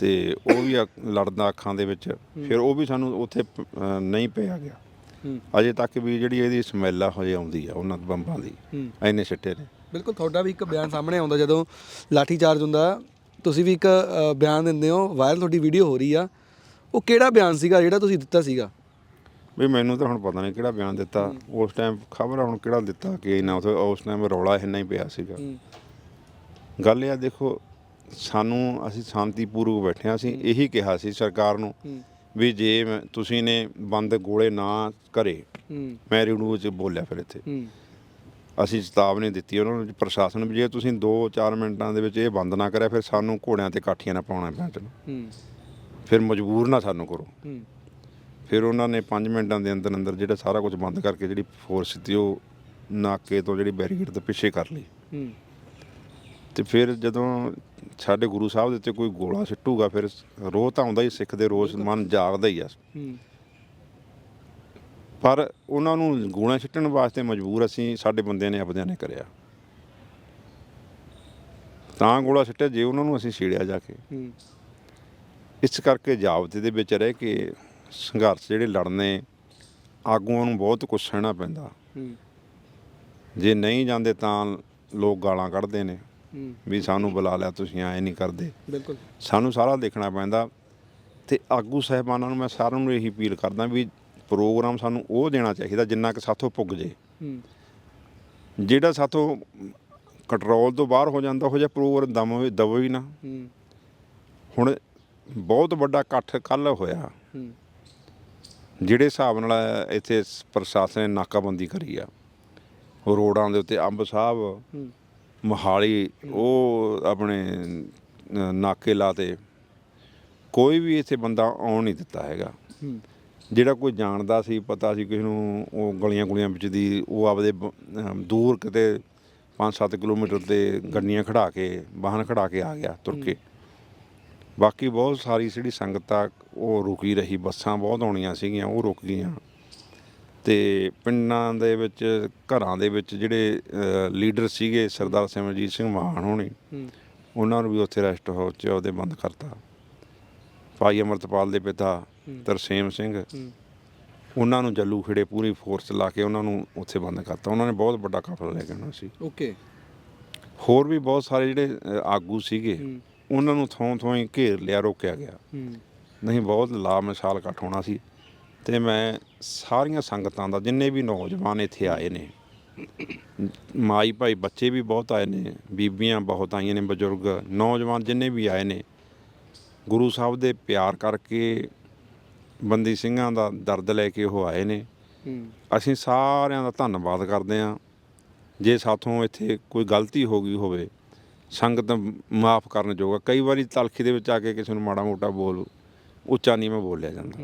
ਤੇ ਉਹ ਵੀ ਅੱਖ- ਲੜਦਾ ਅੱਖਾਂ ਦੇ ਵਿੱਚ। ਫਿਰ ਉਹ ਵੀ ਸਾਨੂੰ ਉੱਥੇ ਪ- ਅਹ ਨਹੀਂ ਪਿਆ ਗਿਆ। ਅਜੇ ਤੱਕ ਵੀ ਜਿਹੜੀ ਇਹਦੀ ਸਮੈਲ ਆ ਹਜੇ ਆਉਂਦੀ ਆ ਉਹਨਾਂ ਬੰਬਾਂ ਦੀ। ਐਨੇ ਸਿੱਟੇ ਨੇ। ਬਿਲਕੁਲ ਤੁਹਾਡਾ ਵੀ ਇੱਕ ਬਿਆਨ ਸਾਹਮਣੇ ਆਉਂਦਾ ਜਦੋਂ ਲਾਠੀ ਚਾਰਜ ਹੁੰਦਾ ਤੁਸੀਂ ਵੀ ਇੱਕ ਬਿਆਨ ਦਿੰਦੇ ਹੋ ਵਾਇਰਲ ਤੁਹਾਡੀ ਵੀਡੀਓ ਹੋ ਰਹੀ ਆ ਉਹ ਕਿਹੜਾ ਬਿਆਨ ਸੀਗਾ ਜਿਹੜਾ ਤੁਸੀਂ ਦਿੱਤਾ ਸੀਗਾ? ਵੀ ਮੈਨੂੰ ਤਾਂ ਹੁਣ ਪਤਾ ਨਹੀਂ ਕਿਹੜਾ ਬਿਆਨ ਦਿੱਤਾ। ਉਸ ਟਾਈਮ ਖਬਰ ਹੁਣ ਕਿਹੜਾ ਦਿੱਤਾ ਕਿ ਨਾ ਉਸ ਟਾਈਮ ਰੌਲਾ ਇੰਨਾ ਹੀ ਪਿਆ ਸੀਗਾ। ਗੱਲ ਇਹ ਆ ਦੇਖੋ ਸਾਨੂੰ ਅਸੀਂ ਸ਼ਾਂਤੀਪੂਰਵਕ ਬੈਠੇ ਹਾਂ ਅਸੀਂ ਇਹੀ ਕਿਹਾ ਸੀ ਸਰਕਾਰ ਨੂੰ ਵੀ ਜੇ ਤੁਸੀਂ ਨੇ ਬੰਦ ਗੋਲੇ ਨਾ ਕਰੇ ਹੂੰ। ਮੈਂ ਰਿਣੂ ਚ ਬੋਲਿਆ ਫਿਰ ਇੱਥੇ। ਹੂੰ। ਅਸੀਂ ਚੇਤਾਵਨੀ ਦਿੱਤੀ ਉਹਨਾਂ ਨੂੰ ਪ੍ਰਸ਼ਾਸਨ ਨੂੰ ਵੀ ਜੇ ਤੁਸੀਂ 2-4 ਮਿੰਟਾਂ ਦੇ ਵਿੱਚ ਇਹ ਬੰਦ ਨਾ ਕਰਿਆ ਫਿਰ ਸਾਨੂੰ ਘੋੜਿਆਂ ਤੇ ਕਾਠੀਆਂ ਨਾ ਪਾਉਣਾ ਪੈਣਾ ਹੂੰ। ਫਿਰ ਮਜਬੂਰ ਨਾ ਸਾਨੂੰ ਕਰੋ। ਹੂੰ। ਫਿਰ ਉਹਨਾਂ ਨੇ 5 ਮਿੰਟਾਂ ਦੇ ਅੰਦਰ ਅੰਦਰ ਜਿਹੜਾ ਸਾਰਾ ਕੁਝ ਬੰਦ ਕਰਕੇ ਜਿਹੜੀ ਫੋਰਸ ਸੀ ਉਹ ਨਾਕੇ ਤੋਂ ਜਿਹੜੀ ਬੈਰੀਕੇਡ ਤੋਂ ਪਿੱਛੇ ਕਰ ਲਈ। ਹੂੰ। ਤੇ ਫਿਰ ਜਦੋਂ ਸਾਡੇ ਗੁਰੂ ਸਾਹਿਬ ਦੇ ਉੱਤੇ ਕੋਈ ਗੋਲਾ ਸਿੱਟੂਗਾ ਫਿਰ ਰੋਹ ਤਾਂ ਆਉਂਦਾ ਹੀ ਸਿੱਖ ਦੇ ਰੋਸ ਮਨ ਜਾਗਦਾ ਹੀ ਆ। ਪਰ ਉਹਨਾਂ ਨੂੰ ਗੋਲਾ ਸਿੱਟਣ ਵਾਸਤੇ ਮਜਬੂਰ ਅਸੀਂ ਸਾਡੇ ਬੰਦਿਆਂ ਨੇ ਆਪਦਿਆਂ ਨੇ ਕਰਿਆ। ਤਾਂ ਗੋਲਾ ਸਿੱਟਿਆ ਜੇ ਉਹਨਾਂ ਨੂੰ ਅਸੀਂ ਛੇੜਿਆ ਜਾ ਕੇ। ਇਸ ਕਰਕੇ ਜਾਬਤੇ ਦੇ ਵਿੱਚ ਰਹਿ ਕੇ ਸੰਘਰਸ਼ ਜਿਹੜੇ ਲੜਨੇ ਆਗੂਆਂ ਨੂੰ ਬਹੁਤ ਕੁਛ ਸਹਿਣਾ ਪੈਂਦਾ। ਜੇ ਨਹੀਂ ਜਾਂਦੇ ਤਾਂ ਲੋਕ ਗਾਲਾਂ ਕੱਢਦੇ ਨੇ। ਵੀ ਸਾਨੂੰ ਬੁਲਾ ਲਿਆ ਤੁਸੀਂ ਐ ਨਹੀਂ ਕਰਦੇ। ਬਿਲਕੁਲ। ਸਾਨੂੰ ਸਾਰਾ ਦੇਖਣਾ ਪੈਂਦਾ ਤੇ ਆਗੂ ਸਹਿਬਾਨਾਂ ਨੂੰ ਮੈਂ ਸਾਰਿਆਂ ਨੂੰ ਇਹੀ ਅਪੀਲ ਕਰਦਾ ਵੀ ਪ੍ਰੋਗਰਾਮ ਸਾਨੂੰ ਉਹ ਦੇਣਾ ਚਾਹੀਦਾ ਜਿੰਨਾ ਕਿ ਸਾਥੋਂ ਪੁੱਗ ਜੇ। ਹੂੰ। ਜਿਹੜਾ ਸਾਥੋਂ ਕੰਟਰੋਲ ਤੋਂ ਬਾਹਰ ਹੋ ਜਾਂਦਾ ਉਹ ਜਿਹਾ ਪ੍ਰੋਗਰਾਮ ਦਮ ਦਵੋ ਹੀ ਨਾ। ਹੂੰ। ਹੁਣ ਬਹੁਤ ਵੱਡਾ ਇਕੱਠ ਕੱਲ ਹੋਇਆ। ਹੂੰ। ਜਿਹੜੇ ਹਿਸਾਬ ਨਾਲ ਇੱਥੇ ਪ੍ਰਸ਼ਾਸਨ ਨੇ ਨਾਕਾਬੰਦੀ ਕਰੀ ਆ ਰੋਡਾਂ ਦੇ ਉੱਤੇ ਅੰਬ ਸਾਹਿਬ ਹੂੰ। ਮੋਹਾਲੀ, ਉਹ ਆਪਣੇ ਨਾਕੇ ਲਾਤੇ ਕੋਈ ਵੀ ਇੱਥੇ ਬੰਦਾ ਆਉਣ ਨਹੀਂ ਦਿੱਤਾ ਹੈਗਾ। ਜਿਹੜਾ ਕੋਈ ਜਾਣਦਾ ਸੀ, ਪਤਾ ਸੀ ਕਿਸੇ ਨੂੰ, ਉਹ ਗਲੀਆਂ ਗੁਲੀਆਂ ਵਿੱਚ ਦੀ, ਉਹ ਆਪਦੇ ਬ- ਦੂਰ ਕਿਤੇ 5-7 ਕਿਲੋਮੀਟਰ ਤੇ ਗੱਡੀਆਂ ਖੜਾ ਕੇ, ਵਾਹਨ ਖੜਾ ਕੇ ਆ ਗਿਆ, ਤੁਰ ਕੇ। ਬਾਕੀ ਬਹੁਤ ਸਾਰੀ ਜਿਹੜੀ ਸੰਗਤ ਆ ਉਹ ਰੁਕੀ ਰਹੀ, ਬੱਸਾਂ ਬਹੁਤ ਆਉਣੀਆਂ ਸੀਗੀਆਂ, ਉਹ ਰੁਕ ਗਈਆਂ। ਤੇ ਪਿੰਡਾਂ ਦੇ ਵਿੱਚ ਘਰਾਂ ਦੇ ਵਿੱਚ ਜਿਹੜੇ ਲੀਡਰ ਸੀਗੇ ਸਰਦਾਰ ਸਿਮਰਜੀਤ ਸਿੰਘ ਮਾਨ ਹੋਣੀ ਉਹਨਾਂ ਨੂੰ ਵੀ ਉੱਥੇ ਰੈਸਟ ਹਾਊਸ 'ਚ ਉਹਦੇ ਬੰਦ ਕਰਤਾ। ਭਾਈ ਅਮਰਤਪਾਲ ਦੇ ਪਿਤਾ ਤਰਸੇਮ ਸਿੰਘ। ਉਹਨਾਂ ਨੂੰ ਜੱਲੂ ਖੇੜੇ ਪੂਰੀ ਫੋਰਸ ਲਾ ਕੇ ਉਹਨਾਂ ਨੂੰ ਉੱਥੇ ਬੰਦ ਕਰਤਾ। ਉਹਨਾਂ ਨੇ ਬਹੁਤ ਵੱਡਾ ਕਾਫਲਾ ਲੈ ਕੇ ਆਉਣਾ ਸੀ। ਓਕੇ ਹੋਰ ਵੀ ਬਹੁਤ ਸਾਰੇ ਜਿਹੜੇ ਆਗੂ ਸੀਗੇ ਉਹਨਾਂ ਨੂੰ ਥੋਂ ਥੋਂ ਹੀ ਘੇਰ ਲਿਆ ਰੋਕਿਆ ਗਿਆ। ਨਹੀਂ ਬਹੁਤ ਲਾ ਮਿਸਾਲ ਇਕੱਠ ਹੋਣਾ ਸੀ। ਤੇ ਮੈਂ ਸਾਰੀਆਂ ਸੰਗਤਾਂ ਦਾ ਜਿੰਨੇ ਵੀ ਨੌਜਵਾਨ ਇੱਥੇ ਆਏ ਨੇ ਮਾਈ ਭਾਈ ਬੱਚੇ ਵੀ ਬਹੁਤ ਆਏ ਨੇ ਬੀਬੀਆਂ ਬਹੁਤ ਆਈਆਂ ਨੇ ਬਜ਼ੁਰਗ ਨੌਜਵਾਨ ਜਿੰਨੇ ਵੀ ਆਏ ਨੇ ਗੁਰੂ ਸਾਹਿਬ ਦੇ ਪਿਆਰ ਕਰਕੇ ਬੰਦੀ ਸਿੰਘਾਂ ਦਾ ਦਰਦ ਲੈ ਕੇ ਉਹ ਆਏ ਨੇ। ਅਸੀਂ ਸਾਰਿਆਂ ਦਾ ਧੰਨਵਾਦ ਕਰਦੇ ਹਾਂ। ਜੇ ਸਾਥੋਂ ਇੱਥੇ ਕੋਈ ਗਲਤੀ ਹੋ ਗਈ ਹੋਵੇ ਸੰਗਤ ਮਾਫ ਕਰਨ ਜੋਗਾ ਕਈ ਵਾਰੀ ਤਲਖੀ ਦੇ ਵਿੱਚ ਆ ਕੇ ਕਿਸੇ ਨੂੰ ਮਾੜਾ ਮੋਟਾ ਬੋਲ ਉੱਚਾ ਨੀਵਾਂ ਬੋਲਿਆ ਜਾਂਦਾ।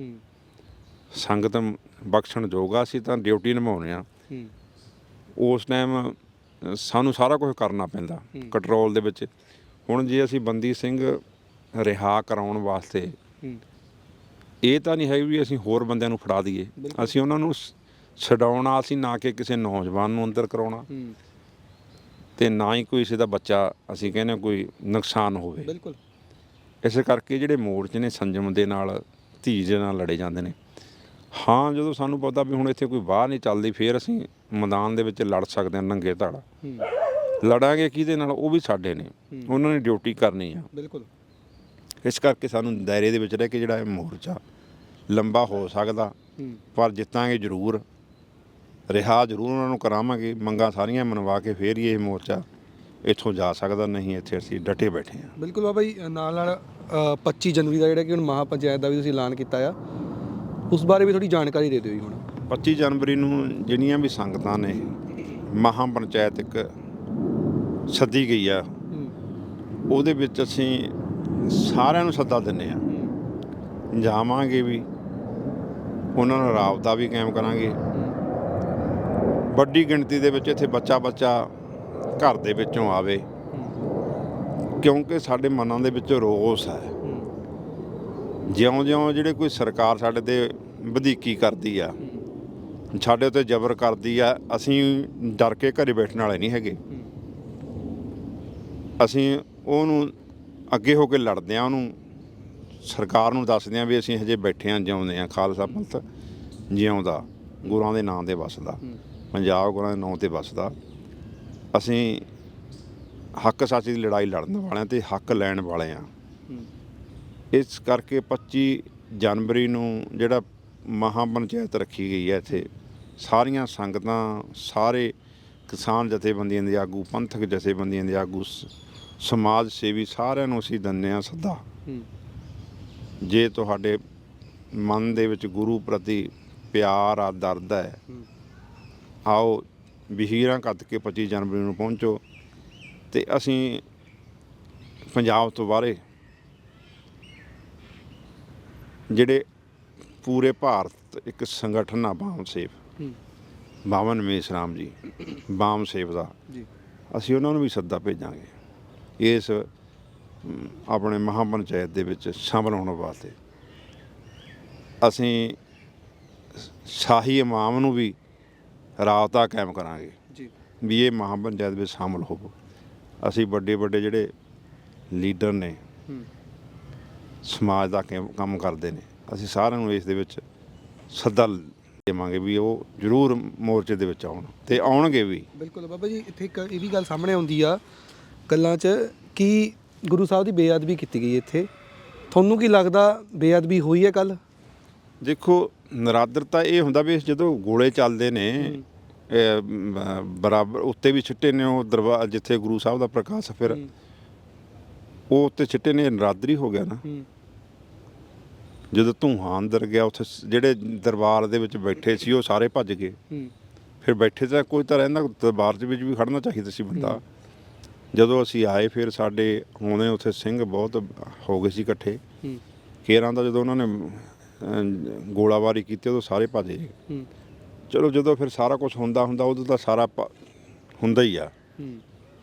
ਸੰਗਤ ਬਖਸ਼ਣ ਜੋਗਾ ਸੀ ਤਾਂ ਡਿਊਟੀ ਨਿਭਾਉਣੇ ਆ। ਉਸ ਟਾਈਮ ਸਾਨੂੰ ਸਾਰਾ ਕੁਝ ਕਰਨਾ ਪੈਂਦਾ ਕੰਟਰੋਲ ਦੇ ਵਿੱਚ। ਹੁਣ ਜੇ ਅਸੀਂ ਬੰਦੀ ਸਿੰਘ ਰਿਹਾ ਕਰਾਉਣ ਵਾਸਤੇ ਇਹ ਤਾਂ ਨਹੀਂ ਹੈ ਵੀ ਅਸੀਂ ਹੋਰ ਬੰਦਿਆਂ ਨੂੰ ਫੜਾ ਦਈਏ। ਅਸੀਂ ਉਹਨਾਂ ਨੂੰ ਸ- ਛਡਾਉਣਾ ਅਸੀਂ ਨਾ ਕਿ ਕਿਸੇ ਨੌਜਵਾਨ ਨੂੰ ਅੰਦਰ ਕਰਾਉਣਾ। ਤੇ ਨਾ ਹੀ ਕੋਈ ਕਿਸੇ ਦਾ ਬੱਚਾ ਅਸੀਂ ਕਹਿੰਦੇ ਕੋਈ ਨੁਕਸਾਨ ਹੋਵੇ। ਬਿਲਕੁਲ। ਇਸੇ ਕਰਕੇ ਜਿਹੜੇ ਮੋਰਚੇ ਨੇ ਸੰਜਮ ਦੇ ਨਾਲ ਧੀਰਜ ਨਾਲ ਲੜੇ ਜਾਂਦੇ ਨੇ। ਹਾਂ ਜਦੋਂ ਸਾਨੂੰ ਪਤਾ ਵੀ ਹੁਣ ਇੱਥੇ ਕੋਈ ਬਾਹਰ ਨਹੀਂ ਚੱਲਦੀ ਫੇਰ ਅਸੀਂ ਮੈਦਾਨ ਦੇ ਵਿੱਚ ਲੜ ਸਕਦੇ ਹਾਂ ਨੰਗੇ ਧੜ। ਲੜਾਂਗੇ ਕਿਹਦੇ ਨਾਲ? ਉਹ ਵੀ ਸਾਡੇ ਨੇ। ਉਹਨਾਂ ਨੇ ਡਿਊਟੀ ਕਰਨੀ ਆ। ਬਿਲਕੁਲ। ਇਸ ਕਰਕੇ ਸਾਨੂੰ ਦਾਇਰੇ ਦੇ ਵਿੱਚ ਰਹਿ ਕੇ ਜਿਹੜਾ ਇਹ ਮੋਰਚਾ ਲੰਬਾ ਹੋ ਸਕਦਾ ਪਰ ਜਿੱਤਾਂਗੇ ਜ਼ਰੂਰ। ਰਿਹਾ ਜ਼ਰੂਰ ਉਹਨਾਂ ਨੂੰ ਕਰਾਵਾਂਗੇ। ਮੰਗਾਂ ਸਾਰੀਆਂ ਮਨਵਾ ਕੇ ਫੇਰ ਹੀ ਇਹ ਮੋਰਚਾ ਇੱਥੋਂ ਜਾ ਸਕਦਾ ਨਹੀਂ ਇੱਥੇ ਅਸੀਂ ਡਟੇ ਬੈਠੇ ਹਾਂ। ਬਿਲਕੁਲ ਬਾਬਾ ਜੀ ਨਾਲ ਨਾਲ ਅ, 25 ਜਨਵਰੀ ਦਾ ਜਿਹੜਾ ਕਿ ਹੁਣ ਮਹਾ ਪੰਚਾਇਤ ਦਾ ਵੀ ਤੁਸੀਂ ਐਲਾਨ ਕੀਤਾ ਆ। ਉਸ ਬਾਰੇ ਵੀ ਥੋੜੀ ਜਾਣਕਾਰੀ ਦੇ ਦਿਓ ਜੀ ਹੁਣ। 25 ਜਨਵਰੀ ਨੂੰ ਜਿਹੜੀਆਂ ਵੀ ਸੰਗਤਾਂ ਨੇ ਮਹਾਂ ਪੰਚਾਇਤ ਇੱਕ ਸੱਦੀ ਗਈ ਆ। ਉਹਦੇ ਵਿੱਚ ਅਸੀਂ ਸਾਰਿਆਂ ਨੂੰ ਸੱਦਾ ਦਿੰਨੇ ਆ। ਜਾਵਾਂਗੇ ਵੀ ਉਹਨਾਂ ਨਾਲ ਰਾਬਤਾ ਵੀ ਕਾਇਮ ਕਰਾਂਗੇ। ਵੱਡੀ ਗਿਣਤੀ ਦੇ ਵਿੱਚ ਇੱਥੇ ਬੱਚਾ ਬੱਚਾ ਘਰ ਦੇ ਵਿੱਚੋਂ ਆਵੇ। ਕਿਉਂਕਿ ਸਾਡੇ ਮਨਾਂ ਦੇ ਵਿੱਚ ਰੋਸ ਹੈ। ਜਿਉਂ-ਜਿਉਂ ਜਿਹੜੇ ਕੋਈ ਸਰਕਾਰ ਸਾਡੇ ਤੇ ਵਧੀਕੀ ਕਰਦੀ ਆ। ਸਾਡੇ ਉੱਤੇ ਜ਼ਬਰ ਕਰਦੀ ਆ। ਅਸੀਂ ਡਰ ਕੇ ਘਰੇ ਬੈਠਣ ਵਾਲੇ ਨਹੀਂ ਹੈਗੇ। ਅਸੀਂ ਉਹਨੂੰ ਅੱਗੇ ਹੋ ਕੇ ਲੜਦੇ ਆ ਉਹਨੂੰ ਸਰਕਾਰ ਨੂੰ ਦੱਸਦੇ ਆ ਵੀ ਅਸੀਂ ਹਜੇ ਬੈਠੇ ਆ ਜਿਉਂਦੇ ਆ। ਖਾਲਸਾ ਪੰਥ ਜਿਉਂਦਾ ਗੁਰਾਂ ਦੇ ਨਾਂ ਤੇ ਵਸਦਾ ਪੰਜਾਬ ਗੁਰਾਂ ਦੇ ਨਾਂ ਤੇ ਵਸਦਾ। ਅਸੀਂ ਹੱਕ ਸੱਚ ਦੀ ਲੜਾਈ ਲੜਨ ਵਾਲਿਆਂ ਤੇ ਹੱਕ ਲੈਣ ਵਾਲੇ ਆ। ਇਸ ਕਰਕੇ 25 ਜਨਵਰੀ ਨੂੰ ਜਿਹੜਾ ਮਹਾ ਪੰਚਾਇਤ ਰੱਖੀ ਗਈ ਹੈ ਇੱਥੇ। ਸਾਰੀਆਂ ਸੰਗਤਾਂ ਸਾਰੇ ਕਿਸਾਨ ਜਥੇਬੰਦੀਆਂ ਦੇ ਆਗੂ ਪੰਥਕ ਜਥੇਬੰਦੀਆਂ ਦੇ ਆਗੂ ਸਮਾਜ ਸੇਵੀ ਸਾਰਿਆਂ ਨੂੰ ਅਸੀਂ ਦਿੰਦੇ ਹਾਂ ਸੱਦਾ। ਜੇ ਤੁਹਾਡੇ ਮਨ ਦੇ ਵਿੱਚ ਗੁਰੂ ਪ੍ਰਤੀ ਪਿਆਰ ਆ ਦਰਦ ਹੈ ਆਓ ਵਹੀਰਾਂ ਕੱਤ ਕੇ 25 ਜਨਵਰੀ ਨੂੰ ਪਹੁੰਚੋ ਤੇ ਅਸੀਂ ਪੰਜਾਬ ਤੋਂ ਬਾਹਰੇ ਜਿਹੜੇ ਪੂਰੇ ਭਾਰਤ ਇੱਕ ਸੰਗਠਨ ਆ ਬਾਮ ਸੇਵ। ਬਾਵਨ ਮੇਸਰਾਮ ਜੀ ਬਾਮ ਸੇਵ ਦਾ। ਜੀ। ਅਸੀਂ ਉਹਨਾਂ ਨੂੰ ਵੀ ਸੱਦਾ ਭੇਜਾਂਗੇ। ਇਸ ਅਮ, ਆਪਣੇ ਮਹਾਂ ਪੰਚਾਇਤ ਦੇ ਵਿੱਚ ਸ਼ਾਮਲ ਹੋਣ ਵਾਸਤੇ। ਅਸੀਂ ਸ਼ਾਹੀ ਇਮਾਮ ਨੂੰ ਵੀ ਰਾਬਤਾ ਕਾਇਮ ਕਰਾਂਗੇ ਜੀ। ਵੀ ਇਹ ਮਹਾਂ ਪੰਚਾਇਤ ਵਿੱਚ ਸ਼ਾਮਲ ਹੋਵੋ। ਅਸੀਂ ਵੱਡੇ ਵੱਡੇ ਜਿਹੜੇ ਲੀਡਰ ਨੇ ਸਮਾਜ ਦਾ ਕੰਮ ਕੰਮ ਕਰਦੇ ਨੇ। ਅਸੀਂ ਸਾਰਿਆਂ ਨੂੰ ਇਸ ਦੇ ਵਿੱਚ ਸੱਦਾ ਦੇਵਾਂਗੇ ਵੀ ਉਹ ਜ਼ਰੂਰ ਮੋਰਚੇ ਦੇ ਵਿੱਚ ਆਉਣ ਤੇ ਆਉਣਗੇ ਵੀ। ਬਿਲਕੁਲ ਬਾਬਾ ਜੀ ਇੱਥੇ ਇੱਕ ਇਹ ਵੀ ਗੱਲ ਸਾਹਮਣੇ ਆਉਂਦੀ ਆ ਗੱਲਾਂ 'ਚ ਕਿ ਗੁਰੂ ਸਾਹਿਬ ਦੀ ਬੇਅਦਬੀ ਕੀਤੀ ਗਈ ਇੱਥੇ। ਤੁਹਾਨੂੰ ਕੀ ਲੱਗਦਾ ਬੇਅਦਬੀ ਹੋਈ ਹੈ ਕੱਲ? ਦੇਖੋ ਨਰਾਦਰ ਤਾਂ ਇਹ ਹੁੰਦਾ ਵੀ ਜਦੋਂ ਗੋਲੇ ਚੱਲਦੇ ਨੇ ਬਰਾਬਰ ਉੱਤੇ ਵੀ ਛਿੱਟੇ ਨੇ ਉਹ ਦਰਬਾਰ ਜਿੱਥੇ ਗੁਰੂ ਸਾਹਿਬ ਦਾ ਪ੍ਰਕਾਸ਼ ਫਿਰ ਉਹ ਉੱਤੇ ਛਿੱਟੇ ਨੇ ਨਰਾਦਰੀ ਹੋ ਗਿਆ ਨਾ। ਜਦੋਂ ਧੂਆਂ ਅੰਦਰ ਗਿਆ ਉੱਥੇ ਸ- ਜਿਹੜੇ ਦਰਬਾਰ ਦੇ ਵਿੱਚ ਬੈਠੇ ਸੀ ਉਹ ਸਾਰੇ ਭੱਜ ਗਏ। ਫਿਰ ਬੈਠੇ ਤਾਂ ਕੋਈ ਤਾਂ ਰਹਿੰਦਾ ਦਰਬਾਰ ਦੇ ਵਿੱਚ ਵੀ ਖੜਨਾ ਚਾਹੀਦਾ ਸੀ ਬੰਦਾ। ਜਦੋਂ ਅਸੀਂ ਆਏ ਫਿਰ ਸਾਡੇ ਹੋਣੇ ਉੱਥੇ ਸਿੰਘ ਬਹੁਤ ਹੋ ਗਏ ਸੀ ਇਕੱਠੇ। ਕੇਰਾਂ ਦਾ ਜਦੋਂ ਉਹਨਾਂ ਨੇ ਗੋਲਾਬਾਰੀ ਕੀਤੀ ਉਦੋਂ ਸਾਰੇ ਭੱਜ ਗਏ। ਚਲੋ ਜਦੋਂ ਫਿਰ ਸਾਰਾ ਕੁਝ ਹੁੰਦਾ ਹੁੰਦਾ ਉਦੋਂ ਤਾਂ ਸਾਰਾ ਪ- ਹੁੰਦਾ ਹੀ ਆ।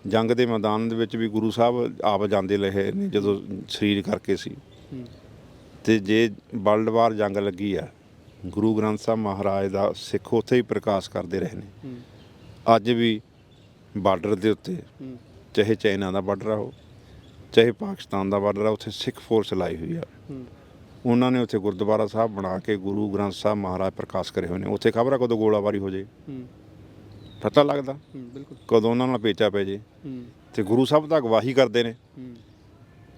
ਜੰਗ ਦੇ ਮੈਦਾਨ ਦੇ ਵਿੱਚ ਵੀ ਗੁਰੂ ਸਾਹਿਬ ਆਪ ਜਾਂਦੇ ਰਹੇ ਨੇ ਜਦੋਂ ਸਰੀਰ ਕਰਕੇ ਸੀ। ਤੇ ਜੇ ਵਰਲਡ ਵਾਰ ਜੰਗ ਲੱਗੀ ਆ ਗੁਰੂ ਗ੍ਰੰਥ ਸਾਹਿਬ ਮਹਾਰਾਜ ਦਾ ਸਿੱਖ ਉੱਥੇ ਹੀ ਪ੍ਰਕਾਸ਼ ਕਰਦੇ ਰਹੇ ਨੇ। ਅੱਜ ਵੀ ਬਾਰਡਰ ਦੇ ਉੱਤੇ ਚਾਹੇ ਚਾਈਨਾ ਦਾ ਬਾਰਡਰ ਆ ਉਹ ਚਾਹੇ ਪਾਕਿਸਤਾਨ ਦਾ ਬਾਰਡਰ ਆ ਉੱਥੇ ਸਿੱਖ ਫੋਰਸ ਲਾਈ ਹੋਈ ਆ। ਉਹਨਾਂ ਨੇ ਉੱਥੇ ਗੁਰਦੁਆਰਾ ਸਾਹਿਬ ਬਣਾ ਕੇ ਗੁਰੂ ਗ੍ਰੰਥ ਸਾਹਿਬ ਮਹਾਰਾਜ ਪ੍ਰਕਾਸ਼ ਕਰੇ ਹੋਏ ਨੇ। ਉੱਥੇ ਖਬਰ ਆ ਕਦੋਂ ਗੋਲਾਬਾਰੀ ਹੋ ਜੇ? ਪਤਾ ਲੱਗਦਾ। ਬਿਲਕੁਲ। ਕਦੋਂ ਉਹਨਾਂ ਨਾਲ ਪੇਚਾ ਪੈ ਜੇ? ਤੇ ਗੁਰੂ ਸਾਹਿਬ ਤਾਂ ਅਗਵਾਹੀ ਕਰਦੇ ਨੇ।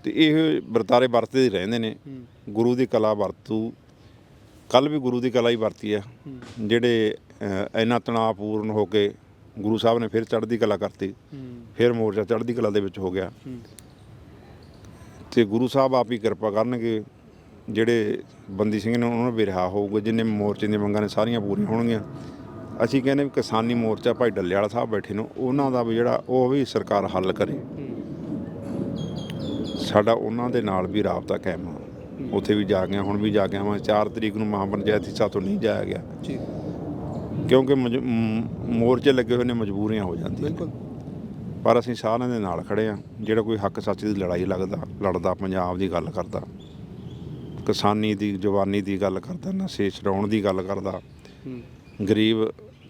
ਤੇ ਇਹ ਵਰਤਾਰੇ ਵਰਤਦੇ ਹੀ ਰਹਿੰਦੇ ਨੇ। ਗੁਰੂ ਦੀ ਕਲਾ ਵਰਤੂ। ਕੱਲ ਵੀ ਗੁਰੂ ਦੀ ਕਲਾ ਹੀ ਵਰਤੀ ਆ। ਜਿਹੜੇ ਇੰਨਾ ਤਣਾਅਪੂਰਨ ਹੋ ਕੇ ਗੁਰੂ ਸਾਹਿਬ ਨੇ ਫਿਰ ਚੜ੍ਹਦੀ ਕਲਾ ਕਰਤੀ। ਫਿਰ ਮੋਰਚਾ ਚੜ੍ਹਦੀ ਕਲਾ ਦੇ ਵਿੱਚ ਹੋ ਗਿਆ। ਤੇ ਗੁਰੂ ਸਾਹਿਬ ਆਪ ਹੀ ਕਿਰਪਾ ਕਰਨਗੇ। ਜਿਹੜੇ ਬੰਦੀ ਸਿੰਘ ਨੇ ਉਹਨਾਂ ਨੂੰ ਵੀ ਰਿਹਾ ਹੋਊਗਾ ਜਿੰਨੇ ਮੋਰਚੇ ਦੀਆਂ ਮੰਗਾਂ ਨੇ ਸਾਰੀਆਂ ਪੂਰੀਆਂ ਹੋਣਗੀਆਂ। ਅਸੀਂ ਕਹਿੰਦੇ ਵੀ ਕਿਸਾਨੀ ਮੋਰਚਾ ਭਾਈ ਡੱਲੇ ਵਾਲਾ ਸਾਹਿਬ ਬੈਠੇ ਨੇ ਉਹਨਾਂ ਦਾ ਵੀ ਜਿਹੜਾ ਉਹ ਵੀ ਸਰਕਾਰ ਹੱਲ ਕਰੇ। ਸਾਡਾ ਉਹਨਾਂ ਦੇ ਨਾਲ ਵੀ ਰਾਬਤਾ ਕਾਇਮ ਆ। ਉੱਥੇ ਵੀ ਜਾ ਗਿਆ ਹੁਣ ਵੀ ਜਾ ਗਿਆ ਮੈਂ 4 ਤਰੀਕ ਨੂੰ ਮਹਾਪੰਚਾਇਤ ਹਿੱਸਾ ਤੋਂ ਨਹੀਂ ਜਾਇਆ ਗਿਆ। ਜੀ। ਕਿਉਂਕਿ ਮੋਰਚੇ ਲੱਗੇ ਹੋਏ ਨੇ ਮਜਬੂਰੀਆਂ ਹੋ ਜਾਂਦੀਆਂ। ਬਿਲਕੁਲ। ਪਰ ਅਸੀਂ ਸਾਰਿਆਂ ਦੇ ਨਾਲ ਖੜੇ ਆ। ਜਿਹੜਾ ਕੋਈ ਹੱਕ ਸੱਚ ਦੀ ਲੜਾਈ ਲੱਗਦਾ ਲੜਦਾ ਪੰਜਾਬ ਦੀ ਗੱਲ ਕਰਦਾ ਕਿਸਾਨੀ ਦੀ ਜਵਾਨੀ ਦੀ ਗੱਲ ਕਰਦਾ ਨਸ਼ੇ ਛਡਾਉਣ ਦੀ ਗੱਲ ਕਰਦਾ ਗਰੀਬ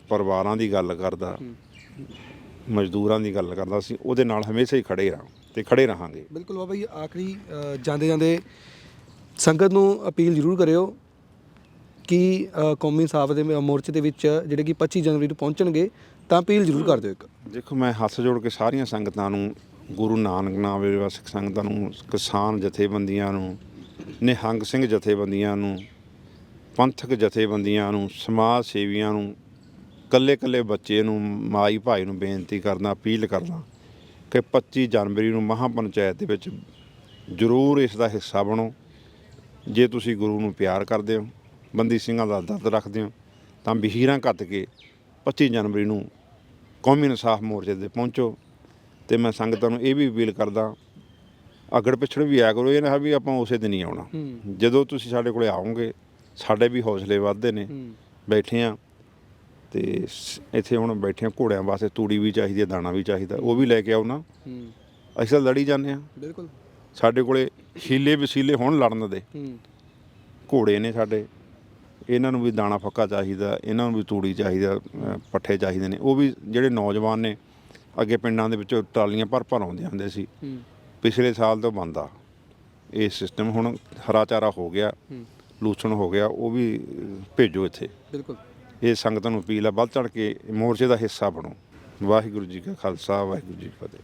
ਪਰਿਵਾਰਾਂ ਦੀ ਗੱਲ ਕਰਦਾ ਮਜ਼ਦੂਰਾਂ ਦੀ ਗੱਲ ਕਰਦਾ ਅਸੀਂ ਉਹਦੇ ਨਾਲ ਹਮੇਸ਼ਾ ਹੀ ਖੜੇ ਰਹਾਂ ਤੇ ਖੜੇ ਰਹਾਂਗੇ। ਬਿਲਕੁਲ ਬਾਬਾ ਜੀ ਆਖਰੀ ਜਾਂਦੇ ਜਾਂਦੇ ਸੰਗਤ ਨੂੰ ਅਪੀਲ ਜ਼ਰੂਰ ਕਰਿਓ ਕਿ ਕੌਮੀ ਸਾਫ਼ ਦੇ ਮੋਰਚੇ ਦੇ ਵਿੱਚ ਜਿਹੜੇ ਕਿ 25 ਜਨਵਰੀ ਨੂੰ ਪਹੁੰਚਣਗੇ ਤਾਂ ਅਪੀਲ ਜ਼ਰੂਰ ਕਰ ਦਿਓ ਇੱਕ। ਦੇਖੋ ਮੈਂ ਹੱਥ ਜੋੜ ਕੇ ਸਾਰੀਆਂ ਸੰਗਤਾਂ ਨੂੰ ਗੁਰੂ ਨਾਨਕ ਨਾਮ ਦੇ ਸਿੱਖ ਸੰਗਤਾਂ ਨੂੰ ਕਿਸਾਨ ਜਥੇਬੰਦੀਆਂ ਨੂੰ ਨਿਹੰਗ ਸਿੰਘ ਜਥੇਬੰਦੀਆਂ ਨੂੰ ਪੰਥਕ ਜਥੇਬੰਦੀਆਂ ਨੂੰ ਸਮਾਜ ਸੇਵੀਆਂ ਨੂੰ ਕੱਲੇ ਕੱਲੇ ਬੱਚੇ ਨੂੰ ਮਾਈ ਭਾਈ ਨੂੰ ਬੇਨਤੀ ਕਰਦਾ ਅਪੀਲ ਕਰਦਾ ਕਿ 25 ਜਨਵਰੀ ਨੂੰ ਮਹਾ ਪੰਚਾਇਤ ਦੇ ਵਿੱਚ ਜ਼ਰੂਰ ਇਸ ਦਾ ਹਿੱਸਾ ਬਣੋ। ਜੇ ਤੁਸੀਂ ਗੁਰੂ ਨੂੰ ਪਿਆਰ ਕਰਦੇ ਹੋ ਬੰਦੀ ਸਿੰਘਾਂ ਦਾ ਦਰਦ ਰੱਖਦੇ ਹੋ ਤਾਂ ਬਹੀਰਾਂ ਕੱਤ ਕੇ 25 ਜਨਵਰੀ ਨੂੰ ਕੌਮੀ ਇਨਸਾਫ ਮੋਰਚੇ ਤੇ ਪਹੁੰਚੋ। ਤੇ ਮੈਂ ਸੰਗਤਾਂ ਨੂੰ ਇਹ ਵੀ ਅਪੀਲ ਕਰਦਾ ਅਗੜ ਪਿਛੜ ਵੀ ਆਇਆ ਕਰੋ ਇਹ ਨਾ ਵੀ ਆਪਾਂ ਉਸੇ ਦਿਨ ਹੀ ਆਉਣਾ। ਜਦੋਂ ਤੁਸੀਂ ਸਾਡੇ ਕੋਲੇ ਆਓਗੇ ਸਾਡੇ ਵੀ ਹੌਸਲੇ ਵੱਧਦੇ ਨੇ। ਬੈਠੇ ਆ ਤੇ ਇੱਥੇ ਹੁਣ ਬੈਠੇ ਆ ਘੋੜਿਆਂ ਵਾਸਤੇ ਤੂੜੀ ਵੀ ਚਾਹੀਦੀ ਹੈ ਦਾਣਾ ਵੀ ਚਾਹੀਦਾ ਉਹ ਵੀ ਲੈ ਕੇ ਆਓ ਨਾ। ਹੂੰ। ਅਸੀਂ ਤਾਂ ਲੜੀ ਜਾਂਦੇ ਆ ਬਿਲਕੁਲ। ਸਾਡੇ ਕੋਲੇ ਹੀਲੇ ਵਸੀਲੇ ਹੁਣ ਲੜਨ ਦੇ। ਹੂੰ। ਘੋੜੇ ਨੇ ਸਾਡੇ। ਇਹਨਾਂ ਨੂੰ ਵੀ ਦਾਣਾ ਫੱਕਾ ਚਾਹੀਦਾ ਇਹਨਾਂ ਨੂੰ ਵੀ ਤੂੜੀ ਚਾਹੀਦਾ ਪੱਠੇ ਚਾਹੀਦੇ ਨੇ। ਉਹ ਵੀ ਜਿਹੜੇ ਨੌਜਵਾਨ ਨੇ ਅੱਗੇ ਪਿੰਡਾਂ ਦੇ ਵਿੱਚੋਂ ਟਰਾਲੀਆਂ ਭਰ ਭਰ ਆਉਂਦੇ ਹੁੰਦੇ ਸੀ। ਪਿਛਲੇ ਸਾਲ ਤੋਂ ਬੰਦ ਆ। ਇਹ ਸਿਸਟਮ ਹੁਣ ਹਰਾ ਚਾਰਾ ਹੋ ਗਿਆ ਲੂਸਣ ਹੋ ਗਿਆ ਉਹ ਵੀ ਭੇਜੋ ਇੱਥੇ। ਬਿਲਕੁਲ। ਇਹ ਸੰਗਤਾਂ ਨੂੰ ਅਪੀਲ ਆ, ਵੱਧ ਚੜ ਕੇ ਮੋਰਚੇ ਦਾ ਹਿੱਸਾ ਬਣੋ। ਵਾਹਿਗੁਰੂ ਜੀ ਕਾ ਖਾਲਸਾ, ਵਾਹਿਗੁਰੂ ਜੀ ਕੀ ਫਤਿਹ।